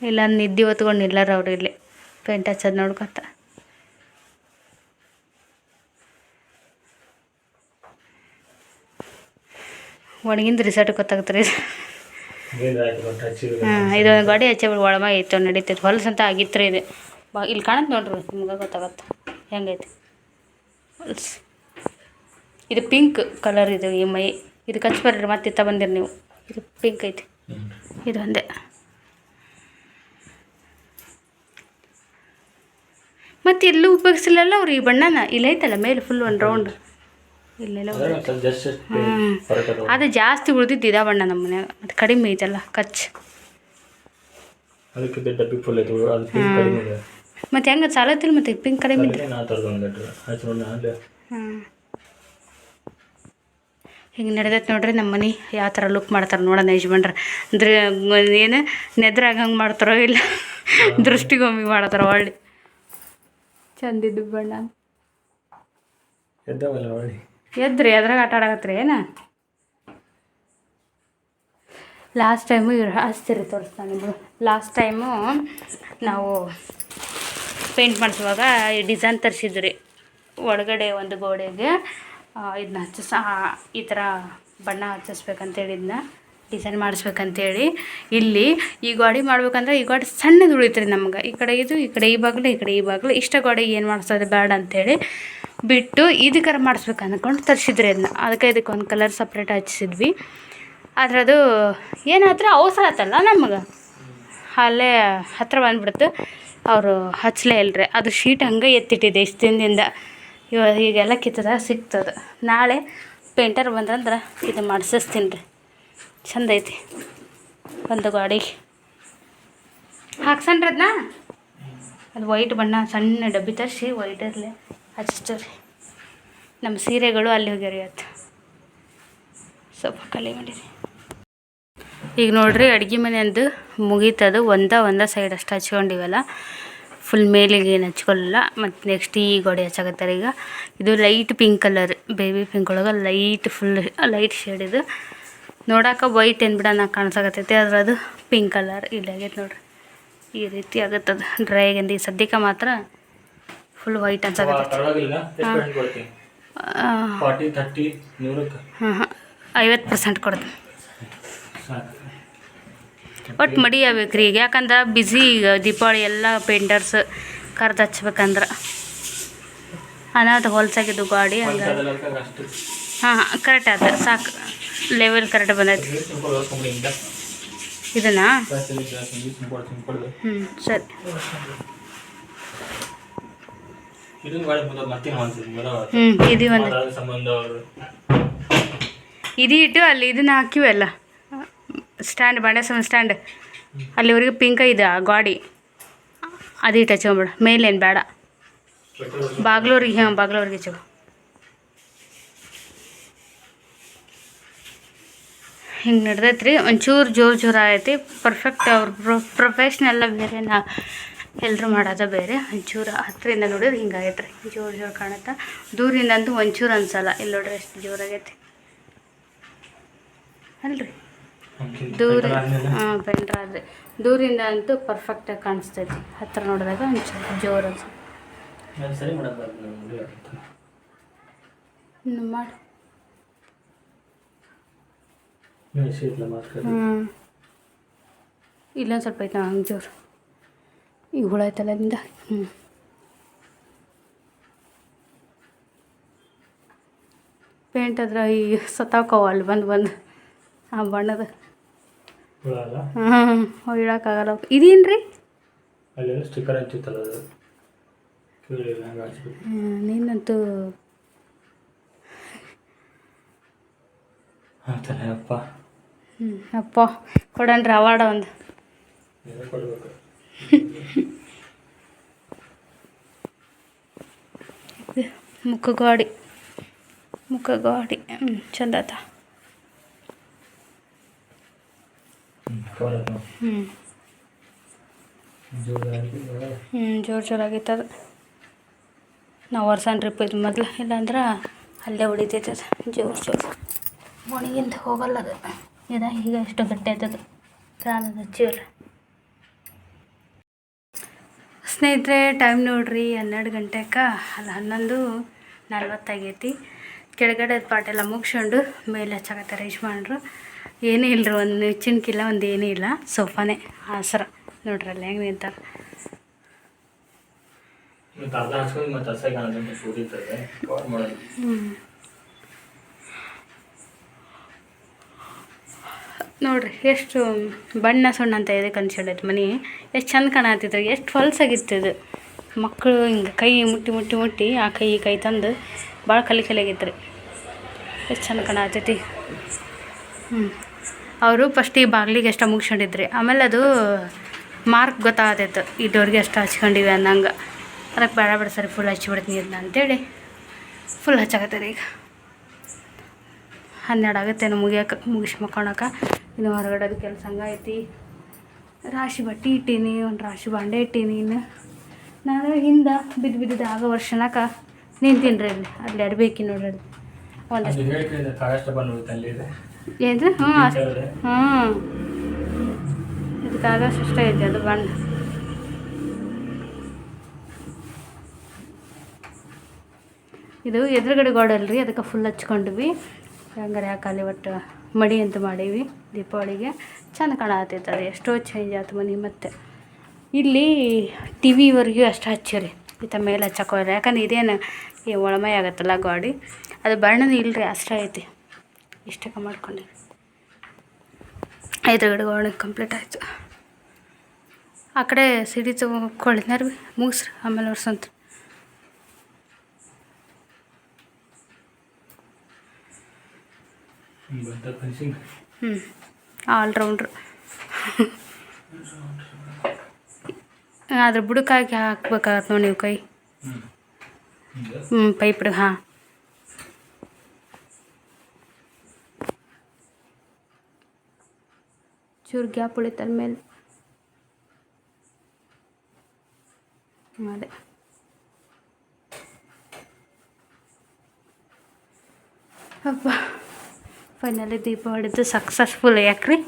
ಇಲ್ಲ ನಿದ್ದೆ ಹೊತ್ಕೊಂಡು ನಿಲ್ಲರ ಅವ್ರು ಇಲ್ಲಿ. ಪೇಂಟ್ ಹಚ್ಚೋದು ನೋಡ್ಕೊತ. ಒಣಗಿಂದ ರಿಸಲ್ಟ್ ಗೊತ್ತಾಗುತ್ತೆ ರೀ ಇದು ಗಾಡಿ ಹಚ್ಚಿ ಒಳಮ ಐತೆ ನಡೀತೈತೆ ಹೊಲಸು ಅಂತ ಆಗಿತ್ತು ಇದು. ಬಾ ಇಲ್ಲಿ ಕಾಣತ್ ನೋಡ್ರಿ ನಿಮ್ಗೆ ಗೊತ್ತಾಗತ್ತೆ. ಹೆಂಗೈತಿ? ಹೊಲ್ಸ್. ಇದು ಪಿಂಕ್ ಕಲರ್ ಇದು ಈ ಮೈ. ಇದು ಕಚ್ ಬರ್ರಿ ಮತ್ತೆ ಇತ್ತ ಬಂದಿರಿ ನೀವು. ಇದು ಪಿಂಕ್ ಐತಿ. ಇದು ಒಂದೇ. ಮತ್ತೆ ಎಲ್ಲೂ ಉಪಯೋಗಿಸಲಿಲ್ಲ ಅವ್ರು ಈ ಬಣ್ಣನ? ಇಲ್ಲೈತಲ್ಲ ಮೇಲೆ ಫುಲ್ ಒಂದು ರೌಂಡ್ ಇಲ್ಲೆಲ್ಲ ಹ್ಞೂ. ಅದು ಜಾಸ್ತಿ ಉಳಿದಿದ್ದು ಇದಾವಣ್ಣ ಬಣ್ಣ ನಮ್ಮ ಮನ್ಯಾಗ ಅದು ಕಡಿಮೆ ಐತಲ್ಲ ಕಚ್. ಮತ್ತೆ ಹೆಂಗೆ ಚಾಲತ್ತಿಲ್ಲ ಮತ್ತು ಪಿಂಕ್ ಕಡಿಮೆ ಹ್ಞೂ ಹಿಂಗೆ ನಡೆದೈತೆ ನೋಡ್ರಿ ನಮ್ಮ ಮನೆ ಯಾವ ಥರ ಲುಕ್ ಮಾಡ್ತಾರೆ ನೋಡೋಣ ಯಜಮಾನ್ರ. ಅಂದ್ರೆ ಏನು ನೆದ್ರಾಗ ಹಂಗೆ ಮಾಡ್ತಾರೋ ಇಲ್ಲ ದೃಷ್ಟಿಗೊಮ್ಮೆ ಮಾಡ್ತಾರ ಒಳ್ಳೆ ಚಂದಿದ್ದು ಬಣ್ಣ. ಎದ್ದವಲ್ಲ ಎದ್ರಿ, ಅದ್ರಾಗ ಆಟ ಆಡಕತ್ರಿ ಏನ? ಲಾಸ್ಟ್ ಟೈಮು ಇವ್ರು ಹಚ್ತಿರಿ ತೋರಿಸ್ತಾನೆ ಲಾಸ್ಟ್ ಟೈಮು ನಾವು ಪೇಂಟ್ ಮಾಡಿಸುವಾಗ ಈ ಡಿಸೈನ್ ತರಿಸಿದ್ರಿ. ಒಳಗಡೆ ಒಂದು ಗೋಡೆಗೆ ಇದನ್ನ ಹಚ್ಚಿಸ ಈ ಥರ ಬಣ್ಣ ಹಚ್ಚಿಸ್ಬೇಕಂತೇಳಿ ಇದನ್ನ ಡಿಸೈನ್ ಮಾಡಿಸ್ಬೇಕಂತೇಳಿ. ಇಲ್ಲಿ ಈ ಗೋಡೆ ಮಾಡ್ಬೇಕಂದ್ರೆ ಈ ಗೋಡೆ ಸಣ್ಣದು ಉಳಿತ್ರಿ ನಮ್ಗೆ. ಈ ಕಡೆ ಇದು, ಈ ಕಡೆ ಈ ಬಾಗಿಲು, ಈ ಕಡೆ ಈ ಬಾಗಿಲು. ಇಷ್ಟ ಗೋಡೆ ಏನು ಮಾಡಿಸೋದು ಬೇಡ ಅಂತೇಳಿ ಬಿಟ್ಟು ಇದಕ್ಕಾರ ಮಾಡಿಸ್ಬೇಕು ಅಂದ್ಕೊಂಡು ತರಿಸಿದ್ರಿ ಅದನ್ನ ಅದಕ್ಕೆ ಇದಕ್ಕೆ ಒಂದು ಕಲರ್ ಸಪ್ರೇಟ್ ಹಚ್ಚಿಸಿದ್ವಿ ಅದು ಏನಾದ್ರೆ ಅವಸರ ಆತಲ್ಲ ನಮಗೆ ಅಲ್ಲೇ ಹತ್ರ ಬಂದ್ಬಿಡ್ತು. ಅವರು ಹಚ್ಚಲೇ ಇಲ್ಲರಿ ಅದು ಶೀಟ್ ಹಂಗೆ ಎತ್ತಿಟ್ಟಿದೆ ಇಷ್ಟು ದಿನದಿಂದ ಇವಾಗ ಈಗೆಲ್ಲ ಕಿತ್ತದ, ಸಿಗ್ತದೆ. ನಾಳೆ ಪೇಂಟರ್ ಬಂದ್ರಂದ್ರೆ ಇದು ಮಾಡಿಸ್ತೀನಿ ರೀ. ಚಂದ ಐತಿ. ಒಂದು ಗಾಡಿಗೆ ಹಾಕ್ಸನ್ರಿ ಅದನ್ನ ಅದು ವೈಟ್ ಬಣ್ಣ, ಸಣ್ಣ ಡಬ್ಬಿ ತರಿಸಿ ವೈಟಲ್ಲೇ ರೀ ನಮ್ಮ ಸೀರೆಗಳು ಅಲ್ಲಿ ಹೋಗ್ಯಾರ ಇವತ್ತು. ಸ್ವಲ್ಪ ಕಲೆ ಮಾಡಿದೆ ಈಗ ನೋಡ್ರಿ ಅಡುಗೆ ಮನೆಯಂದು ಮುಗೀತದು. ಒಂದ ಒಂದ ಸೈಡ್ ಅಷ್ಟು ಹಚ್ಕೊಂಡಿವಲ್ಲ. ಫುಲ್ ಮೇಲಿಗೆ ಏನು ಹಚ್ಕೊಳ್ಳಲ್ಲ. ಮತ್ತು ನೆಕ್ಸ್ಟ್ ಈ ಗೋಡೆ ಹಚ್ಚಾಕತ್ತಾರೆ ಈಗ. ಇದು light pink colour baby pink ಒಳಗೆ ಲೈಟ್ ಫುಲ್ ಲೈಟ್ ಶೇಡ್ ಇದು. ನೋಡಾಕ ವೈಟ್ ಏನು ಬಿಡೋಣ ಕಾಣಿಸಕತ್ತೈತಿ, ಆದ್ರೆ ಅದು ಪಿಂಕ್ ಕಲರ್ ಇಲ್ಲಾಗೈತೆ ನೋಡ್ರಿ. ಈ ರೀತಿ ಆಗುತ್ತದು. ಡ್ರೈ ಈ ಸದ್ಯಕ್ಕೆ ಮಾತ್ರ ಫುಲ್ ವೈಟ್ ಅನ್ಸಾಕತ್ತೈತಿ ಹಾಂ. ಹಾಂ ಐವತ್ತು ಪರ್ಸೆಂಟ್ ಕೊಡ್ತೀನಿ. ಒಟ್ಟು ಮಡಿ ಆಗ್ಬೇಕು ರೀ ಈಗ. ಯಾಕಂದ್ರೆ ಬ್ಯುಸಿ ಈಗ ದೀಪಾವಳಿ ಎಲ್ಲ ಪೇಂಟರ್ಸ್ ಕರೆದು ಹಚ್ಬೇಕಂದ್ರೆ. ಅನಾಥ ಹೊಲ್ಸಾಗಿದ್ದು ಗಾಡಿ ಹಂಗೆ ಹಾಂ ಹಾಂ. ಕರೆಕ್ಟ್ ಆಯ್ತು ಸಾಕು. ಲೆವೆಲ್ ಕರೆಕ್ಟ್ ಬಂದೈತಿ. ಇದನ್ನ? ಹ್ಞೂ ಸರಿ. ಹ್ಞೂ ಇದು ಒಂದು ಇದು ಇಟ್ಟು ಅಲ್ಲಿ ಇದನ್ನ ಹಾಕಿವಲ್ಲ ಸ್ಟ್ಯಾಂಡ್ ಬಂಡೆ ಸಮ ಸ್ಟ್ಯಾಂಡ್. ಅಲ್ಲಿವರೆಗೆ ಪಿಂಕ ಇದೆ ಆ ಗಾಡಿ. ಅದು ಇಟ್ಟು ಹಚ್ಕೊಂಬೇಡ. ಮೇಲೇನು ಬೇಡ. ಬಾಗ್ಲೂರಿಗೆ ಹಾಂ ಬಾಗ್ಲೂರಿಗೆ ಹಚ್ಕೊ. ಹಿಂಗೆ ನಡ್ದೈತೆ ರೀ ಒಂಚೂರು ಜೋರು ಜೋರು ಆಗೈತಿ. ಪರ್ಫೆಕ್ಟ್ ಅವ್ರ ಪ್ರೊ ಪ್ರೊಫೆಷ್ನೆಲ್ಲ ಬೇರೆ ನಾ ಎಲ್ಲರೂ ಮಾಡೋದ ಬೇರೆ. ಒಂಚೂರು ಹತ್ತರಿಂದ ನೋಡಿದ್ರೆ ಹಿಂಗೆ ಆಗೈತೆ ರೀ ಜೋರು ಜೋರು ಕಾಣುತ್ತಾ. ದೂರಿಂದ ಅಂತೂ ಒಂಚೂರು ಅನ್ಸಲ್ಲ. ಇಲ್ಲಿ ನೋಡ್ರಿ ಎಷ್ಟು ಜೋರಾಗೈತಿ ಅಲ್ರಿ? ದೂರ ಹಾಂ ಬೆಂಡ್ರ ಆದರೆ. ದೂರಿಂದ ಅಂತೂ ಪರ್ಫೆಕ್ಟಾಗಿ ಕಾಣಿಸ್ತೈತಿ. ಹತ್ತಿರ ನೋಡಿದಾಗ ಒಂಚೂರು ಜೋರು ಅನ್ಸುತ್ತೆ ಮಾಡಿ. ಹ್ಞೂ ಇಲ್ಲೊಂದು ಸ್ವಲ್ಪ ಐತೆ ಹಂಗೆ ಜೋರು. ಈಗ ಹುಳ ಐತಲ್ಲ ಹ್ಞೂ ಪೇಂಟ್ ಅದ್ರ ಈ ಸತ್ತಾಕವ ಅಲ್ಲಿ ಬಂದು ಬಂದು ಆ ಬಣ್ಣದ. ಹ್ಞೂ ಇಡೋಕ್ಕಾಗಲ್ಲ. ಇದೇನು ರೀ ಸ್ಟಿಕ್ಕರ್ ನೀನಂತೂ ಅಪ್ಪ ಕೊಡನ್ರಿ ಅವಾರ್ಡ ಒಂದು. ಮುಖ ಗಾಡಿ ಮುಖ ಗಾಡಿ ಚಂದ ಹ್ಞೂ ಹ್ಞೂ ಜೋರು ಆಗೈತದ ನಾವು ವರ್ಷ ಟ್ರಿಪ್ ಇದು ಮೊದ್ಲು. ಇಲ್ಲಾಂದ್ರೆ ಅಲ್ಲೇ ಉಳಿತೈತದ ಜೋರು ಜೋರು. ಒಣಗಿಂದ ಹೋಗಲ್ಲ ಅದು. ಇದ ಈಗ ಎಷ್ಟು ಗಟ್ಟಿ ಆಯ್ತದ. ಪ್ರಾಣದ ಹಚ್ಚಿವಲ್ಲ ಸ್ನೇಹಿತರೆ ಟೈಮ್ ನೋಡ್ರಿ ಹನ್ನೆರಡು ಗಂಟೆಕ ಅಲ್ಲಿ ಹನ್ನೊಂದು ನಲ್ವತ್ತಾಗೈತಿ ಕೆಳಗಡೆ ಪಾಟೆಲ್ಲ ಮುಗಿಸ್ಕೊಂಡು ಮೇಲೆ ಹಚ್ಚಾಕತ್ತಾರೆ ಮಾಡ್ರು ಏನೂ ಇಲ್ಲರಿ ಒಂದು ಚಿನ್ಕಿಲ್ಲ ಒಂದು ಏನೂ ಇಲ್ಲ. ಸೋಫಾನೇ ಆಸರ ನೋಡ್ರಿ ಅಲ್ಲಿ ಹೆಂಗೆ ನಿಂತಾರೆ. ಮತ್ತು ಅರ್ಧ ಹಚ್ಕೊಂಡು ಮತ್ತು ಹಸಾಗಿ ಕಾಣೋದು ಸೂರಿರ್ತದೆ ಕವರ್ ಮಾಡೋದು ನೋಡ್ರಿ, ಎಷ್ಟು ಬಣ್ಣ ಸುಣ್ಣ ಅಂತ ಇದೆ ಕನ್ಸಿಡೈತೆ ಮನೆ. ಎಷ್ಟು ಚಂದ ಕಾಣತ್ತಿತ್ತು ಎಷ್ಟು ಹೊಲ್ಸಾಗಿತ್ತು ಇದು. ಮಕ್ಕಳು ಹಿಂಗೆ ಕೈ ಮುಟ್ಟಿ ಮುಟ್ಟಿ ಮುಟ್ಟಿ ಆ ಕೈ ಕೈ ತಂದು ಭಾಳ ಕಲಿ ಕಲಿಯಾಗಿತ್ತು ರೀ. ಎಷ್ಟು ಚಂದ ಕಾಣತ್ತೈತಿ ಹ್ಞೂ ಅವರು ಫಸ್ಟ್ ಈ ಬಾಗ್ಲಿಗೆ ಎಷ್ಟು ಮುಗಿಸ್ಕೊಂಡಿದ್ರಿ. ಆಮೇಲೆ ಅದು ಮಾರ್ಕ್ ಗೊತ್ತಾಗತ್ತೈತೆ ಈ ಡೋರ್ಗೆ ಎಷ್ಟು ಹಚ್ಕೊಂಡಿವಿ ಅನ್ನಂಗೆ. ಅದಕ್ಕೆ ಬೇಡ ಬೇಡ, ಸರಿ ಫುಲ್ ಹಚ್ಚಿಬಿಡ್ತೀನಿ ಇದನ್ನ ಅಂತೇಳಿ ಫುಲ್ ಹಚ್ಚಾಕತ್ತಾರೆ ಈಗ. ಹನ್ನೆರಡು ಆಗುತ್ತೆ ಮುಗಿಯೋಕೆ, ಮುಗಿಸಿ ಇನ್ನು ಹೊರಗಡೆ ಕೆಲಸ ಹಂಗೈತಿ ರಾಶಿ ಬಟ್ಟೆ ಇಟ್ಟೀನಿ ಒಂದು ರಾಶಿ ಬಾಂಡೆ ಇಟ್ಟೀನಿ ಇನ್ನು. ನಾನು ಹಿಂದೆ ಬಿದ್ದು ಬಿದ್ದಿದ್ದು ಆಗೋ ವರ್ಷನಾಕ ನಿಂತೀನಿ ರೀ ಅಲ್ಲಿ ಅಲ್ಲಿ ಅಡ್ಬೇಕಿ ನೋಡ್ರಿ ಅಲ್ಲಿ. ಒಂದಷ್ಟು ಅಲ್ಲಿ ಏನ್ರಿ ಹ್ಞೂ ಅಷ್ಟು. ಹ್ಞೂ ಇದಕ್ಕೆ ಆಗಷ್ಟು ಅಷ್ಟೇ ಐತಿ ಅದು ಬಣ್ಣ ಇದು ಎದುರುಗಡೆ ಗೋಡಲ್ರಿ ಅದಕ್ಕೆ ಫುಲ್ ಹಚ್ಕೊಂಡ್ವಿ. ಹಂಗಾರೆ ಯಾಕಲ್ಲಿ ಒಟ್ಟು ಮಡಿ ಅಂತ ಮಾಡೀವಿ ದೀಪಾವಳಿಗೆ. ಚೆಂದ ಕಾಣತೈತೆ ಅದು ಎಷ್ಟೋ ಚೇಂಜ್ ಆಯ್ತು ಮನೆ ಮತ್ತೆ. ಇಲ್ಲಿ ಟಿ ವಿವರೆಗೂ ಅಷ್ಟು ಹಚ್ಚಿರಿ. ಈತ ಮೇಲೆ ಹಚ್ಚಕೋಲ್ಲ ಯಾಕಂದ್ರೆ ಇದೇನು ಈ ಒಳಮೈ ಆಗತ್ತಲ್ಲ ಗಾಡಿ. ಅದು ಬಣ್ಣದ ಇಲ್ಲರಿ ಅಷ್ಟೇ ಐತಿ. ಇಷ್ಟಕ್ಕೆ ಮಾಡ್ಕೊಂಡು. ಐದು ಗೋಡೆ ಕಂಪ್ಲೀಟ್ ಆಯಿತು. ಆ ಕಡೆ ಸಿಡಿ ತಗೊಳ್ಳಿನಾರ ಭೀ ಮುಗಿಸ್ರಿ. ಆಮೇಲೆ ವರ್ಷಂತ ಹಿಂಗ್ ಬಂತ ಫಿನಿಶಿಂಗ್ ಹ್ಞೂ ಆಲ್ರೌಂಡ್ರು ಅದ್ರ ಬುಡಕ್ಕಾಗಿ ಹಾಕ್ಬೇಕಾಗತ್ತೆ ನೋಡಿ ನೀವು ಕೈ? ಹಿಂಗೆ ಹ್ಞೂ ಪೈಪ್ಡ್ ಹಾಂ. ಚೂರು ಗ್ಯಾಪ್ ಉಳಿತದ ಮೇಲೆ. ಅದೇ. ಅಪ್ಪ. ಫೈನಲಿ ದೀಪಾವಳಿದು ಸಕ್ಸಸ್ಫುಲ್ ಯಾಕ್ರಿ? ರೀ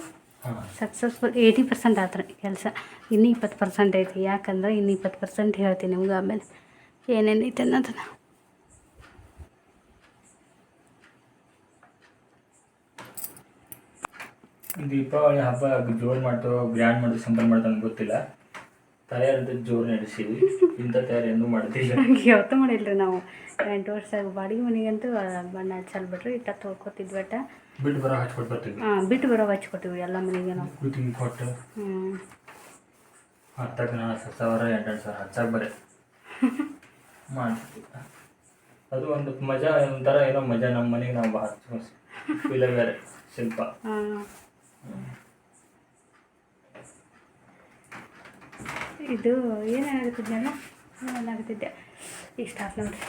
ಸಕ್ಸಸ್ಫುಲ್ ಏಯ್ಟಿ ಪರ್ಸೆಂಟ್ ಆತ್ರಿ ಕೆಲಸ. ಇನ್ನು ಇಪ್ಪತ್ತು ಪರ್ಸೆಂಟ್ ಐತಿ. ಯಾಕಂದ್ರೆ ಇನ್ನು ಇಪ್ಪತ್ತು ಪರ್ಸೆಂಟ್ ಹೇಳ್ತೀನಿ ನಿಮ್ಗೆ ಆಮೇಲೆ. ಏನೇನೈತೆ ಅನ್ನೋದನ್ನ. ದೀಪಾವಳಿ ಹಬ್ಬ ಜೋರು ಮಾಡ್ತಾರೋ ಗ್ರ್ಯಾಂಡ್ ಮಾಡೋದು ಸಂಭ್ರಮ ಮಾಡ್ತಾನೆ ಗೊತ್ತಿಲ್ಲ. ತಯಾರಿದ ಜೋರು ನಡೆಸಿದ್ವಿ. ಇಂಥ ತಯಾರಿ ಎಂದೂ ಮಾಡ್ತಿಲ್ಲ ಯಾವತ್ತೂ ರೀ ನಾವು. ಎಂಟು ವರ್ಷ ಬಾಡಿಗೆ ಮನೆಗಂತೂ ಬಣ್ಣ ಹಚ್ಚಲ್ ಬಿಡ್ರಿ ಇಟ್ಟ ತೊಳ್ಕೊತಿದ್ವಿ ಬಿಟ್ಟು ಬರೋ ಹಚ್ಕೊಟ್ಟು ಬರ್ತೀವಿ ಹಾಂ ಬಿಟ್ಟು ಬರೋ ಹಚ್ಕೊತೀವಿ ಎಲ್ಲ ಮನೆಗೆ ನಾವು ಕೂತಿಂಗ್ ಕೊಟ್ಟು ಹ್ಞೂ ಹತ್ತಕ್ಕೆ ನಾಲ್ಕು ಸಾವಿರ ಎಂಟೆಂಟು ಸಾವಿರ ಹಚ್ಚಾಗ ಬರೀ ಮಾಡ್ತೀವಿ. ಅದು ಒಂದು ಮಜಾ ಒಂಥರ ಏನೋ ಮಜಾ ನಮ್ಮ ಮನೆಗೆ ನಾವು ಭಾಳ ಫೀಲ ಬೇರೆ ಶಿಲ್ಪ. ಇದು ಏನಾಗುತ್ತಿದ್ದಲ್ಲ ಏನಾಗುತ್ತಿದ್ದೆ ಇಷ್ಟ ಆಯ್ತು ನೋಡ್ರಿ.